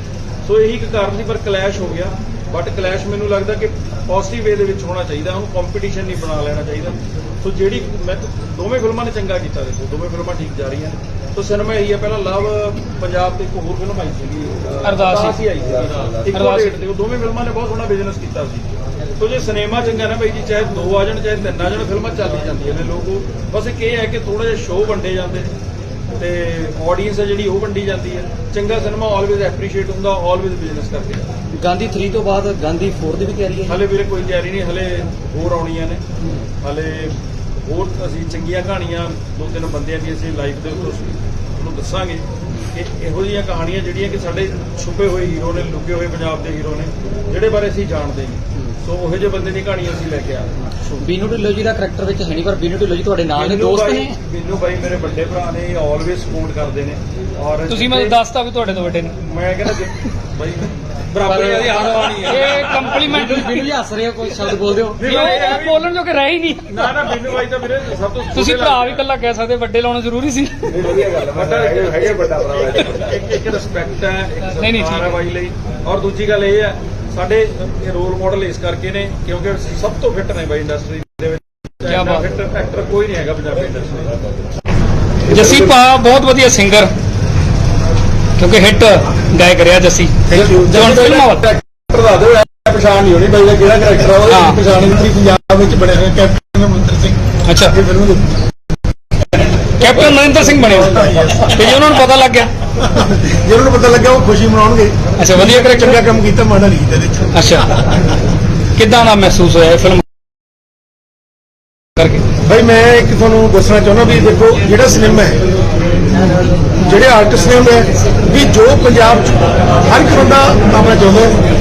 ਸੋ ਇਹੀ ਇੱਕ ਕਾਰਨ ਸੀ ਪਰ ਕਲੈਸ਼ ਹੋ ਗਿਆ। ਬਟ ਕਲੈਸ਼ ਮੈਨੂੰ ਲੱਗਦਾ ਕਿ ਪੋਜ਼ਿਟਿਵ ਵੇ ਦੇ ਵਿੱਚ ਹੋਣਾ ਚਾਹੀਦਾ ਉਹਨੂੰ ਕੰਪੀਟੀਸ਼ਨ ਨਹੀਂ ਬਣਾ ਲੈਣਾ ਚਾਹੀਦਾ। ਸੋ ਜਿਹੜੀ ਮੈਂ ਦੋਵੇਂ ਫਿਲਮਾਂ ਨੇ ਚੰਗਾ ਕੀਤਾ ਦੇਖੋ ਦੋਵੇਂ ਫਿਲਮਾਂ ਠੀਕ ਜਾ ਰਹੀਆਂ। ਨੇ ਸੋ ਸਿਨੇਮਾ ਇਹੀ ਹੈ ਪਹਿਲਾਂ ਲਵ ਪੰਜਾਬ ਤੇ ਇੱਕ ਹੋਰ ਫਿਲਮ ਆਈ ਸੀਗੀ ਅਰਦਾਸ ਹੀ। ਆਈ ਸੀ ਇੱਕ ਅਰਦਾਸ। ਰੇਟ ਤੇ ਉਹ ਦੋਵੇਂ ਫਿਲਮਾਂ ਨੇ ਬਹੁਤ ਸੋਹਣਾ ਬਿਜ਼ਨਸ ਕੀਤਾ ਸੀ। ਸੋ ਜੇ ਸਿਨੇਮਾ ਚੰਗਾ ਨਾ ਬਾਈ ਜੀ ਚਾਹੇ ਦੋ ਆ ਜਾਣ ਚਾਹੇ ਤਿੰਨ ਆ ਜਾਣ ਫਿਲਮਾਂ ਚੱਲ ਹੀ ਜਾਂਦੀਆਂ ਨੇ ਲੋਕ। ਬਸ ਇੱਕ ਇਹ ਹੈ ਕਿ ਥੋੜਾ ਜਿਹਾ ਸ਼ੋਅ ਵੰਡੇ ਜਾਂਦੇ ਤੇ ਆਡੀਅנס ਹੈ ਜਿਹੜੀ ਉਹ ਵੰਡੀ ਜਾਂਦੀ ਹੈ। ਚੰਗਾ ਸਿਨੇਮਾ ਆਲਵੇਜ਼ ਐਪਰੀਸ਼ੀਏਟ ਹੁੰਦਾ ਆਲਵੇਜ਼ ਬਿਜ਼ਨਸ ਕਰਕੇ ਜਾਂਦਾ ਗਾਂਧੀ 3 ਤੋਂ ਬਾਅਦ ਗਾਂਧੀ 4 ਦੀ ਵੀ ਤਿਆਰੀ ਹੈ? ਹਲੇ ਵੀਰੇ ਕੋਈ ਤਿਆਰੀ ਨਹੀਂ ਹਲੇ ਹੋਰ ਆਉਣੀਆਂ ਨੇ। ਹਲੇ ਹੋਰ ਅਸੀਂ ਚੰਗੀਆਂ ਕਹਾਣੀਆਂ ਦੋ ਤਿੰਨ ਬੰਦਿਆਂ ਦੀ ਅਸੀਂ ਲਾਈਫ ਦੇ ਉੱਤੇ ਤੁਹਾਨੂੰ ਦੱਸਾਂਗੇ ਕਿ ਇਹੋ ਜਿਹੀਆਂ ਕਹਾਣੀਆਂ ਜਿਹੜੀਆਂ ਕਿ ਸਾਡੇ ਛੁਪੇ ਹੋਏ ਹੀਰੋ ਨੇ ਲੁਕੇ ਹੋਏ ਪੰਜਾਬ ਦੇ ਹੀਰੋ ਨੇ ਜਿਹੜੇ ਬਾਰੇ ਅਸੀਂ ਜਾਣਦੇ ਨਹੀਂ। ਸੋ ਉਹੋ ਜਿਹੇ ਬੰਦੇ ਦੀ ਕਹਾਣੀ ਅਸੀਂ ਲੈ ਕੇ ਆ ਰਹੇ ਹਾਂ। ਬੀਨੂ ਢਿੱਲੋਂ ਜੀ ਦਾ ਕਰੈਕਟਰ ਵਿੱਚ ਹੈ ਨਹੀਂ ਪਰ ਬੀਨੂ ਢਿੱਲੋਂ ਜੀ ਤੁਹਾਡੇ ਨਾਲ ਨੇ ਦੋਸਤ ਬਾਈ- ਨੇ? ਮੈਨੂੰ ਬਾਈ ਮੇਰੇ ਵੱਡੇ ਭਰਾ ਨੇ ਆਲਵੇਸ ਸਪੋਰਟ ਕਰਦੇ ਨੇ। ਔਰ ਤੁਸੀਂ ਮੈਨੂੰ ਦੱਸਤਾ ਵੀ ਤੁਹਾਡੇ ਤੋਂ ਵੱਡੇ ਨੇ। ਮੈਂ ਕਹਿੰਦਾ ਜੇ- ਬਾਈ ਬਰਾਬਰ ਇਹਦੀ ਹਾਰ ਹੈ। ਇਹ ਕੰਪਲੀਮੈਂਟ ਬੀਨੂ ਜੀ ਹੱਸ ਰਹੇ ਹੋ ਕੋਈ ਸ਼ਬਦ ਬੋਲਦੇ ਹੋ? ਨਹੀਂ ਬਾਈ, ਇਹ ਵੀ- ਬੋਲਣ ਜੋ ਕਿ ਰਹਿ ਹੀ ਨਹੀਂ। ਨਾ ਨਾ ਮੈਨੂੰ ਬਾਈ ਤਾਂ ਮੇਰੇ ਸਭ ਤੋਂ ਤੁਸੀਂ ਭਰਾ ਵੀ ਇਕੱਲਾ ਕਹਿ ਸਕਦੇ ਵੱਡੇ ਲਾਉਣਾ ਜ਼ਰੂਰੀ ਸੀ। ਵਧੀਆ ਗੱਲ ਹੈ ਹੈਗੇ ਹੈਗੇ ਵੱਡਾ ਭਰਾ ਇੱਕ ਇੱਕ ਰਿਸਪੈਕਟ ਹੈ ਇੱਕ ਨਹੀਂ, ਨਹੀਂ, ਸਤਿਕਾਰ ਠੀਕ ਹੈ ਹੈ। ਬਾਈ ਲਈ। ਔਰ ਦੂਜੀ ਗੱਲ ਇਹ ਹੈ ਸਾਡੇ ਇਹ ਰੋਲ ਮਾਡਲ ਇਸ ਕਰਕੇ ਨੇ ਕਿਉਂਕਿ ਸਭ ਤੋਂ ਫਿੱਟ ਨੇ ਬਾਈ ਇੰਡਸਟਰੀ ਦੇ ਵਿੱਚ। ਕਿਆ ਬਾਤ। ਫਿੱਟ ਐਕਟਰ ਕੋਈ ਨਹੀਂ ਹੈਗਾ ਪੰਜਾਬੀ ਇੰਡਸਟਰੀ ਜੱਸੀ ਪਾ ਬਹੁਤ ਵਧੀਆ ਸਿੰਗਰ ਕਿਉਂਕਿ ਹਿੱਟ ਗਾਇਕ ਰਿਹਾ ਜੱਸੀ। ਥੈਂਕ ਯੂ ਤੇ ਹੁਣ ਫਿਲਮਾਂ ਵੱਲ ਕਰੈਕਟਰ ਦਾ ਇਹ ਪਛਾਣ ਨਹੀਂ ਹੋਣੀ ਬਾਈ ਦਾ ਕਿਹੜਾ ਕਰੈਕਟਰ ਆ ਹਾਂ। ਉਹਦੀ ਪਛਾਣ ਨਹੀਂ ਪੰਜਾਬ ਵਿੱਚ ਬਣਿਆ ਹੋਇਆ ਕੈਪਟਨ ਅਮਰਿੰਦਰ ਸਿੰਘ। ਅੱਛਾ। ਇਹ ਫਿਲਮ ਦੇ ਕੈਪਟਨ ਨਰਿੰਦਰ ਸਿੰਘ ਬਣੇ ਹੋ। ਤੇ ਜੇ ਉਹਨਾਂ ਨੂੰ ਪਤਾ ਲੱਗ ਗਿਆ। ਜੇ ਉਹਨਾਂ ਨੂੰ ਪਤਾ ਲੱਗਿਆ ਉਹ ਖੁਸ਼ੀ ਮਨਾਉਣਗੇ। ਅੱਛਾ ਵਧੀਆ ਕਰੈਕਟਰ ਚੰਗਾ ਕੰਮ ਕੀਤਾ ਮਾੜਾ ਨਹੀਂ ਕੀਤਾ ਇਹਦੇ ਅੱਛਾ। ਕਿੱਦਾਂ ਦਾ ਮਹਿਸੂਸ ਹੋਇਆ ਫਿਲਮ ਕਰਕੇ? ਭਾਈ ਮੈਂ ਇੱਕ ਤੁਹਾਨੂੰ ਦੱਸਣਾ ਚਾਹੁੰਦਾ ਵੀ ਦੇਖੋ ਜਿਹੜਾ ਸਿਨੇਮਾ ਹੈ ਜਿਹੜੇ ਆਰਟਿਸਟ ਨੇ ਹੁੰਦੇ ਆ, ਵੀ ਜੋ ਪੰਜਾਬ ਚ ਹਰ ਇੱਕ ਬੰਦਾ ਆਪਣਾ ਚਾਹੁੰਦਾ ਹੈ।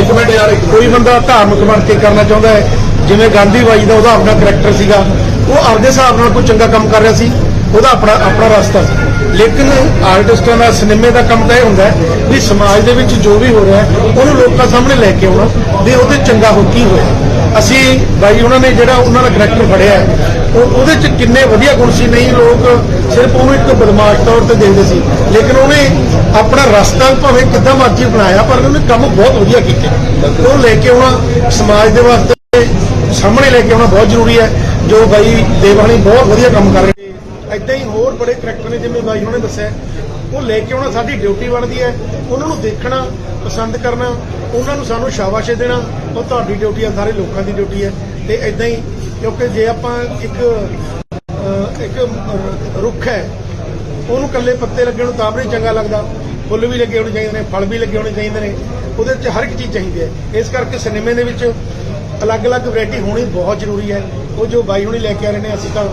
ਇੱਕ ਮਿੰਟ ਯਾਰ ਕੋਈ ਬੰਦਾ ਧਾਰਮਿਕ ਬਣ ਕੇ ਕਰਨਾ ਚਾਹੁੰਦਾ ਹੈ। ਜਿਵੇਂ ਗਾਂਧੀ ਬਾਈ ਦਾ ਉਹਦਾ ਆਪਣਾ ਕਰੈਕਟਰ ਸੀਗਾ ਉਹ ਆਪਦੇ ਹਿਸਾਬ ਨਾਲ ਕੋਈ ਚੰਗਾ ਕੰਮ ਕਰ ਰਿਹਾ ਸੀ। ਉਹਦਾ ਆਪਣਾ ਆਪਣਾ ਰਸਤਾ। ਸੀ ਲੇਕਿਨ ਆਰਟਿਸਟਾਂ ਦਾ ਸਿਨੇਮੇ ਦਾ ਕੰਮ ਤਾਂ ਇਹ ਹੁੰਦਾ ਵੀ ਸਮਾਜ ਦੇ ਵਿੱਚ ਜੋ ਵੀ ਹੋ ਰਿਹਾ ਉਹਨੂੰ ਲੋਕਾਂ ਸਾਹਮਣੇ ਲੈ ਕੇ ਆਉਣਾ, ਵੀ ਉਹਦੇ ਚੰਗਾ ਹੋ ਕੀ ਹੋਇਆ। ਅਸੀਂ ਬਾਈ ਉਹਨਾਂ ਨੇ ਜਿਹੜਾ ਉਹਨਾਂ ਦਾ ਕਰੈਕਟਰ ਫੜਿਆ ਉਹ ਉਹਦੇ ਚ ਕਿੰਨੇ ਵਧੀਆ ਗੁਣ ਸੀ। ਨਹੀਂ, ਲੋਕ ਸਿਰਫ ਉਹਨੂੰ ਇੱਕ ਬਦਮਾਸ਼ ਤੌਰ ਤੇ ਦੇਖਦੇ ਸੀ। ਲੇਕਿਨ ਉਹਨੇ ਆਪਣਾ ਰਸਤਾ ਭਾਵੇਂ ਕਿੱਦਾਂ ਮਰਜ਼ੀ ਬਣਾਇਆ, ਪਰ ਉਹਨੇ ਕੰਮ ਬਹੁਤ ਵਧੀਆ ਕੀਤੇ। ਉਹ ਲੈ ਕੇ ਆਉਣਾ ਸਮਾਜ ਦੇ ਵਾਸਤੇ ਸਾਹਮਣੇ ਲੈ ਕੇ ਆਉਣਾ ਬਹੁਤ ਜ਼ਰੂਰੀ ਹੈ। ਜੋ ਬਾਈ ਦੇਵਾਨੀ ਬਹੁਤ ਵਧੀਆ ਕੰਮ ਕਰ ਰਹੇ ਐਦਾਂ ਹੀ ਹੋਰ ਬੜੇ ਕਰੈਕਟਰ ਨੇ ਜਿਵੇਂ ਬਾਈ ਉਹਨੇ ਦੱਸਿਆ। ਉਹ ਲੈ ਕੇ ਆਉਣਾ ਸਾਡੀ ਡਿਊਟੀ ਬਣਦੀ ਹੈ। ਉਹਨਾਂ ਨੂੰ ਦੇਖਣਾ, ਪਸੰਦ ਕਰਨਾ, ਉਹਨਾਂ ਨੂੰ ਸਾਨੂੰ ਸ਼ਾਬਾਸ਼ ਦੇਣਾ। ਉਹ ਤੁਹਾਡੀ ਡਿਊਟੀ ਹੈ ਸਾਰੇ ਲੋਕਾਂ ਦੀ ਡਿਊਟੀ ਹੈ। ਤੇ ਐਦਾਂ ਹੀ ਕਿਉਂਕਿ ਜੇ ਆਪਾਂ ਇੱਕ ਇੱਕ ਰੁੱਖ ਹੈ, ਉਹਨੂੰ ਕੱਲੇ ਪੱਤੇ ਲੱਗੇ ਨੂੰ ਤਾਂ ਵੀ ਨਹੀਂ ਚੰਗਾ ਲੱਗਦਾ। ਫੁੱਲ ਵੀ ਲੱਗੇ ਹੋਣੇ ਚਾਹੀਦੇ ਨੇ, ਫਲ ਵੀ ਲੱਗੇ ਹੋਣੇ ਚਾਹੀਦੇ ਨੇ। ਉਹਦੇ ਵਿੱਚ ਹਰ ਇੱਕ ਚੀਜ਼ ਚਾਹੀਦੀ ਹੈ। ਇਸ ਕਰਕੇ ਸਿਨੇਮੇ ਦੇ ਵਿੱਚ ਅਲੱਗ-ਅਲੱਗ ਵੈਰਾਈਟੀ ਹੋਣੀ ਬਹੁਤ ਜ਼ਰੂਰੀ ਹੈ। ਉਹ ਜੋ ਬਾਈ ਹੁਣੀ ਲੈ ਕੇ ਆ ਰਹੇ ਨੇ ਅਸੀਂ ਤਾਂ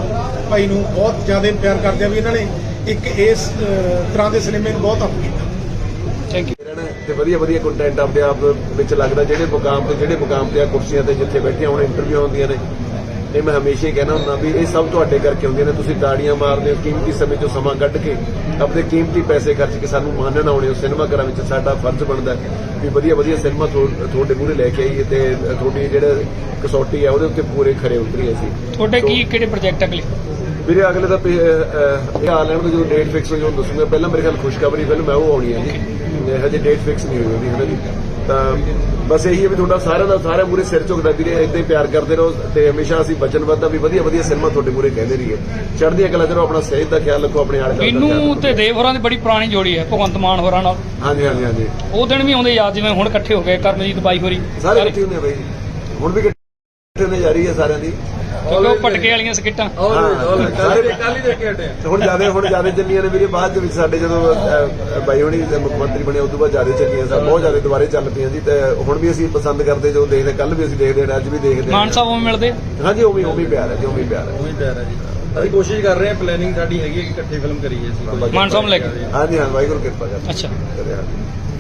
ਭਾਈ ਨੂੰ ਬਹੁਤ ਜ਼ਿਆਦਾ ਪਿਆਰ ਕਰਦੇ ਆ ਵੀ ਇਹਨਾਂ ਨੇ ਇੱਕ ਇਸ ਤਰ੍ਹਾਂ ਦੇ ਸਿਨੇਮੇ ਨੂੰ ਬਹੁਤ ਅਪ ਕੀਤਾ। ਥੈਂਕ ਯੂ ਰਹਿਣਾ ਤੇ ਵਧੀਆ ਵਧੀਆ ਕੰਟੈਂਟ ਆਪਦੇ ਆਪ ਵਿੱਚ ਲੱਗਦਾ ਜਿਹੜੇ ਮੁਕਾਮ ਤੇ ਜਿਹੜੇ ਮੁਕਾਮ ਤੇ ਆ ਕੁਰਸੀਆਂ ਤੇ ਜਿੱਥੇ ਬੈਠੇ ਹੁਣ ਇੰਟਰਵਿਊ ਹੁੰਦੀਆਂ ਨੇ। ਇਹ ਮੈਂ ਹਮੇਸ਼ਾ ਹੀ ਕਹਿਣਾ ਹੁੰਦਾ ਵੀ ਇਹ ਸਭ ਤੁਹਾਡੇ ਕਰਕੇ ਹੁੰਦੀਆਂ ਨੇ। ਤੁਸੀਂ ਤਾੜੀਆਂ ਮਾਰਦੇ ਹੋ ਕੀਮਤੀ ਸਮੇਂ ਚੋਂ ਸਮਾਂ ਕੱਢ ਕੇ ਆਪਣੇ ਕੀਮਤੀ ਪੈਸੇ ਖਰਚ ਕੇ ਸਾਨੂੰ ਮਾਨਣ ਆਉਣੇ ਹੋ। ਸਿਨੇਮਾ ਘਰਾਂ ਵਿੱਚ ਸਾਡਾ ਫਰਜ਼ ਬਣਦਾ ਹੈ ਵੀ ਵਧੀਆ ਵਧੀਆ ਸਿਨੇਮਾ ਤੁਹਾ- ਤੁਹਾਡੇ ਮੂਹਰੇ ਲੈ ਕੇ ਆਈਏ ਤੇ ਤੁਹਾਡੀ ਜਿਹੜੇ ਕਸੌਟੀ ਹੈ ਉਹਦੇ ਉੱਤੇ ਪੂਰੇ ਖਰੇ ਉਤਰੀਏ ਅਸੀਂ। ਤੁਹਾਡੇ ਕੀ ਕਿਹੜੇ ਪ੍ਰੋਜੈਕਟ ਅਗਲੇ? ਵੀਰੇ ਅਗਲੇ ਤਾਂ ਅਹ, ਇਹ ਆ ਲੈਣ ਤੋਂ ਜਦੋਂ ਡੇਟ ਫਿਕਸ ਹੋਈ ਉਹ ਦੱਸੂਗਾ। ਪਹਿਲਾਂ ਮੇਰੇ ਖਿਆਲ ਖੁਸ਼ਖਬਰੀ ਫਿਲਮ ਹੈ ਉਹ ਆਉਣੀ ਹੈ ਜੀ। ਤੇ ਹਜੇ ਡੇਟ ਫਿਕਸ ਨਹੀਂ ਹੋਈ ਉਹਦੀ ਹੈ ਨਾ ਜੀ? ਤਾਂ ਬਸ ਇਹੀ ਹੈ ਵੀ ਤੁਹਾਡਾ ਸਾਰਿਆਂ ਦਾ ਸਾਰੇ ਮੂਰੇ ਸਿਰ ਝੁਕਦਾ ਵੀਰੇ ਇਦਾਂ ਹੀ ਪਿਆਰ ਕਰਦੇ ਰਹੋ ਤੇ ਹਮੇਸ਼ਾ ਅਸੀਂ ਵਚਨਬੱਧ ਆ ਵੀ ਵਧੀਆ ਵਧੀਆ ਸਿਨੇਮਾ ਤੁਹਾਡੇ ਮੂਰੇ ਕਹਿੰਦੇ ਰਹੀਏ। ਚੜ੍ਹਦੀਆਂ ਕਲਾ ਕਰੋ ਆਪਣਾ ਸਿਹਤ ਦਾ ਖਿਆਲ ਰੱਖੋ ਆਪਣੇ ਆਲੇ ਦੁਆਲੇ ਦਾ ਖਿਆਲ ਇਹਨੂੰ ਰੱਖੋ। ਤੇ ਦੇਵ ਹੋਰਾਂ ਦੀ ਬੜੀ ਪੁਰਾਣੀ ਜੋੜੀ ਹੈ ਭਗਵੰਤ ਮਾਨ ਹੋਰਾਂ ਨਾਲ। ਹਾਂਜੀ ਹਾਂਜੀ ਹਾਂਜੀ। ਉਹ ਦਿਨ ਵੀ ਆਉਂਦੇ ਯਾਦ ਜਿਵੇਂ ਹੁਣ ਇਕੱਠੇ ਹੋ ਗਏ ਕਰਮਜੀਤ ਬਾਈ ਹੋਰੀ। ਸਾਰੇ ਇਕੱਠੇ ਹੁੰਦੇ ਆ ਬਾਈ ਹੁਣ ਵੀ ਇਕੱਠੇ ਨੇ ਜਾਰੀ ਹੈ ਸਾਰਿਆਂ ਦੀ। ਕਿਉਂਕਿ ਉਹ ਪਟਕੇ ਵਾਲੀਆਂ ਸਕਿੱਟਾਂ। ਕੱਲ ਕੱਲ ਹੀ ਦੇਖ ਕੇ ਹਟੇ ਆ। ਤੇ ਹੁਣ ਜ਼ਿਆਦਾ ਹੁਣ ਜ਼ਿਆਦਾ ਚੱਲੀਆਂ ਨੇ ਵੀਰੇ ਬਾਅਦ ਦੇ ਵਿੱਚ ਸਾਡੇ ਜਦੋਂ ਅਹ, ਬਾਈ ਹੋਣੀ ਮੁੱਖ ਮੰਤਰੀ ਬਣੇ ਉਸ ਤੋਂ ਬਾਅਦ ਜ਼ਿਆਦਾ ਚੱਲੀਆਂ ਸਨ। ਬਹੁਤ ਜ਼ਿਆਦਾ ਦੁਬਾਰੇ ਚੱਲ ਪਈਆਂ ਜੀ। ਤੇ ਹੁਣ ਵੀ ਅਸੀਂ ਪਸੰਦ ਕਰਦੇ ਜੋ ਦੇਖਦੇ ਕੱਲ ਵੀ ਅਸੀਂ ਦੇਖਦੇ ਹਾਂ ਅੱਜ ਵੀ ਦੇਖਦੇ ਹਾਂ। ਮਾਨ ਸਾਹਿਬ ਉਹ ਮਿਲਦੇ? ਹਾਂਜੀ ਉਵੇਂ ਉਵੇਂ ਪਿਆਰ ਹੈ ਜੀ ਉਵੇਂ ਪਿਆਰ ਹੈ। ਉਹੀ ਪਿਆਰ ਹੈ ਜੀ। ਅਸੀਂ ਕੋਸ਼ਿਸ਼ ਕਰ ਰਹੇ ਹਾਂ ਪਲੈਨਿੰਗ ਸਾਡੀ ਹੈਗੀ ਹੈ ਕਿ ਇਕੱਠੇ ਫਿਲਮ ਕਰੀਏ ਅਸੀਂ ਕੋਈ। ਮਾਨ ਸਾਹਿਬ ਨੂੰ ਲੈ ਕੇ? ਹਾਂਜੀ ਹਾਂ ਵਾਹਿਗੁਰੂ ਕਿਰਪਾ ਕਰ ਅੱਛਾ। ਕਰੇ ਹਾਂ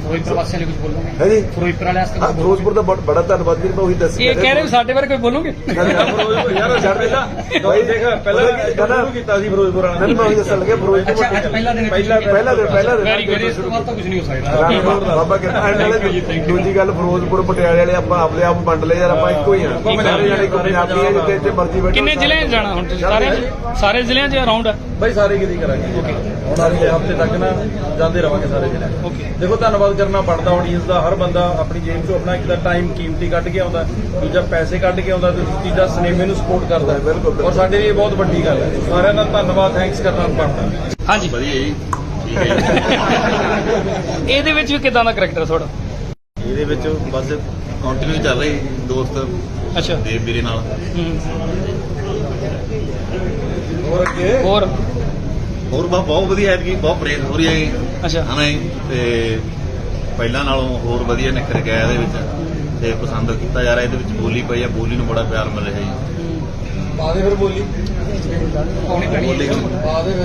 ਫਿਰੋਜ਼ਪੁਰ ਵਾਸੀਆਂ ਲਈ ਕੁਝ ਬੋਲੋਗੇ? ਹੈ ਜੀ। ਫਿਰੋਜ਼ਪੁਰ ਵਾਲੇ ਵਾਸਤੇ ਹਾਂ ਫਿਰੋਜ਼ਪੁਰ ਦਾ ਬਹੁਤ ਬੜਾ ਧੰਨਵਾਦ ਵੀਰ ਮੈਂ ਉਹੀ ਦੱਸ ਇਹ ਕਹਿ ਰਹੇ ਸਾਡੇ ਬਾਰੇ ਕੋਈ ਬੋਲੋਗੇ? ਫਿਰੋਜ਼ਪੁਰ ਯਾਰ ਛੱਡ ਪਹਿਲਾਂ ਬਾਈ ਦੇਖ ਪਹਿਲਾਂ ਸ਼ੁਰੂ ਕੀਤਾ ਸੀ ਫਿਰੋਜ਼ਪੁਰ ਵਾਲਾ ਮੈਂ ਉਹੀ ਦੱਸਣ ਲੱਗਿਆ ਫਿਰੋਜ਼ਪੁਰ ਅੱਛਾ ਅੱਜ ਪਹਿਲਾ ਦਿਨ ਪਹਿਲਾ ਪਹਿਲਾ ਦਿਨ ਪਹਿਲਾ ਦਿਨ Very good. ਇਸ ਤੋਂ ਬਾਅਦ ਤਾਂ ਕੁਝ ਨਹੀਂ ਹੋ ਸਕਦਾ। ਬਾਬਾ ਕਿਰਪਾ ਨਾਲੇ ਦੂਜੀ ਗੱਲ ਫਿਰੋਜ਼ਪੁਰ ਪਟਿਆਲੇ ਵਾਲੇ ਆਪਾਂ ਆਪਣੇ ਆਪ ਵੰਡ ਲਏ ਯਾਰ ਆਪਾਂ ਇੱਕੋ ਹੀ ਆ ਸਾਰੇ ਜਾਣੇ ਇੱਕੋ ਪੰਜਾਬੀ ਆ ਜਿੱਥੇ ਜਿੱਥੇ ਮਰਜ਼ੀ ਬੈਠੋ। ਕਿੰਨੇ ਜ਼ਿਲ੍ਹਿਆਂ 'ਚ ਜਾਣਾ ਹੁਣ ਤੁਸੀਂ? ਸਾਰਿਆਂ 'ਚ ਸਾਰੇ ਜ਼ਿਲ੍ਹਿਆਂ 'ਚ ਅਰਾਊਂਡ ਬਾਈ ਸਾਰੇ ਕਿਤੇ ਕਰਾਂਗੇ। ਹੁਣ ਅਗਲੇ ਹਫ਼ਤੇ ਤੱਕ ਨਾ ਜਾਂਦੇ ਰਵਾਂਗੇ ਸਾਰੇ ਜਿਹੜੇ ਓਕੇ ਦੇਖੋ ਧੰਨਵਾਦ ਕਰਨਾ ਪੜਦਾ ਆਡੀਅנס ਦਾ। ਹਰ ਬੰਦਾ ਆਪਣੀ ਜੇਬ ਚੋਂ ਆਪਣਾ ਇੱਕ ਤਾਂ ਟਾਈਮ ਕੀਮਤੀ ਕੱਢ ਕੇ ਆਉਂਦਾ ਦੂਜਾ ਪੈਸੇ ਕੱਢ ਕੇ ਆਉਂਦਾ ਤੇ ਤੀਜਾ ਸਿਨੇਮੇ ਨੂੰ ਸਪੋਰਟ ਕਰਦਾ। ਬਿਲਕੁਲ, ਬਿਲਕੁਲ। ਔਰ ਸਾਡੇ ਲਈ ਇਹ ਬਹੁਤ ਵੱਡੀ ਗੱਲ ਹੈ। ਸਾਰਿਆਂ ਦਾ ਧੰਨਵਾਦ ਥੈਂਕਸ ਕਰਨਾ ਪੜਦਾ ਹਾਂਜੀ। ਵਧੀਆ ਜੀ। ਠੀਕ ਹੈ ਜੀ। ਇਹਦੇ ਵਿੱਚ ਵੀ ਕਿਦਾਂ ਦਾ ਕਰੈਕਟਰ ਤੁਹਾਡਾ? ਇਹਦੇ ਵਿੱਚ ਬਸ ਕੰਟੀਨਿਊ ਚੱਲ ਰਹੀ ਦੋਸਤ। ਅੱਛਾ। ਦੇਵ ਵੀਰੇ ਨਾਲ। ਹੂੰ। ਹੋਰ ਅੱਗੇ? ਹੋਰ। ਹੋਰ ਬਾ ਬਹੁਤ ਵਧੀਆ ਹੈ ਜੀ ਬਹੁਤ ਪ੍ਰੇਮ ਹੋ ਰਹੀ ਹੈ ਜੀ। ਅੱਛਾ। ਹਨਾ ਜੀ? ਤੇ ਪਹਿਲਾਂ ਨਾਲੋਂ ਹੋਰ ਵਧੀਆ ਨਿਖਰ ਗਿਆ ਇਹਦੇ ਵਿੱਚ। ਤੇ ਪਸੰਦ ਕੀਤਾ ਜਾ ਰਿਹਾ ਇਹਦੇ ਵਿੱਚ ਬੋਲੀ ਪਈ ਹੈ ਬੋਲੀ ਨੂੰ ਬੜਾ ਪਿਆਰ ਮਿਲ ਰਿਹਾ ਜੀ ਬਾਦੇ ਫਿਰ ਬੋਲੀ। ਪਾਉਣੀ ਪੈਣੀ ਬੋਲੀ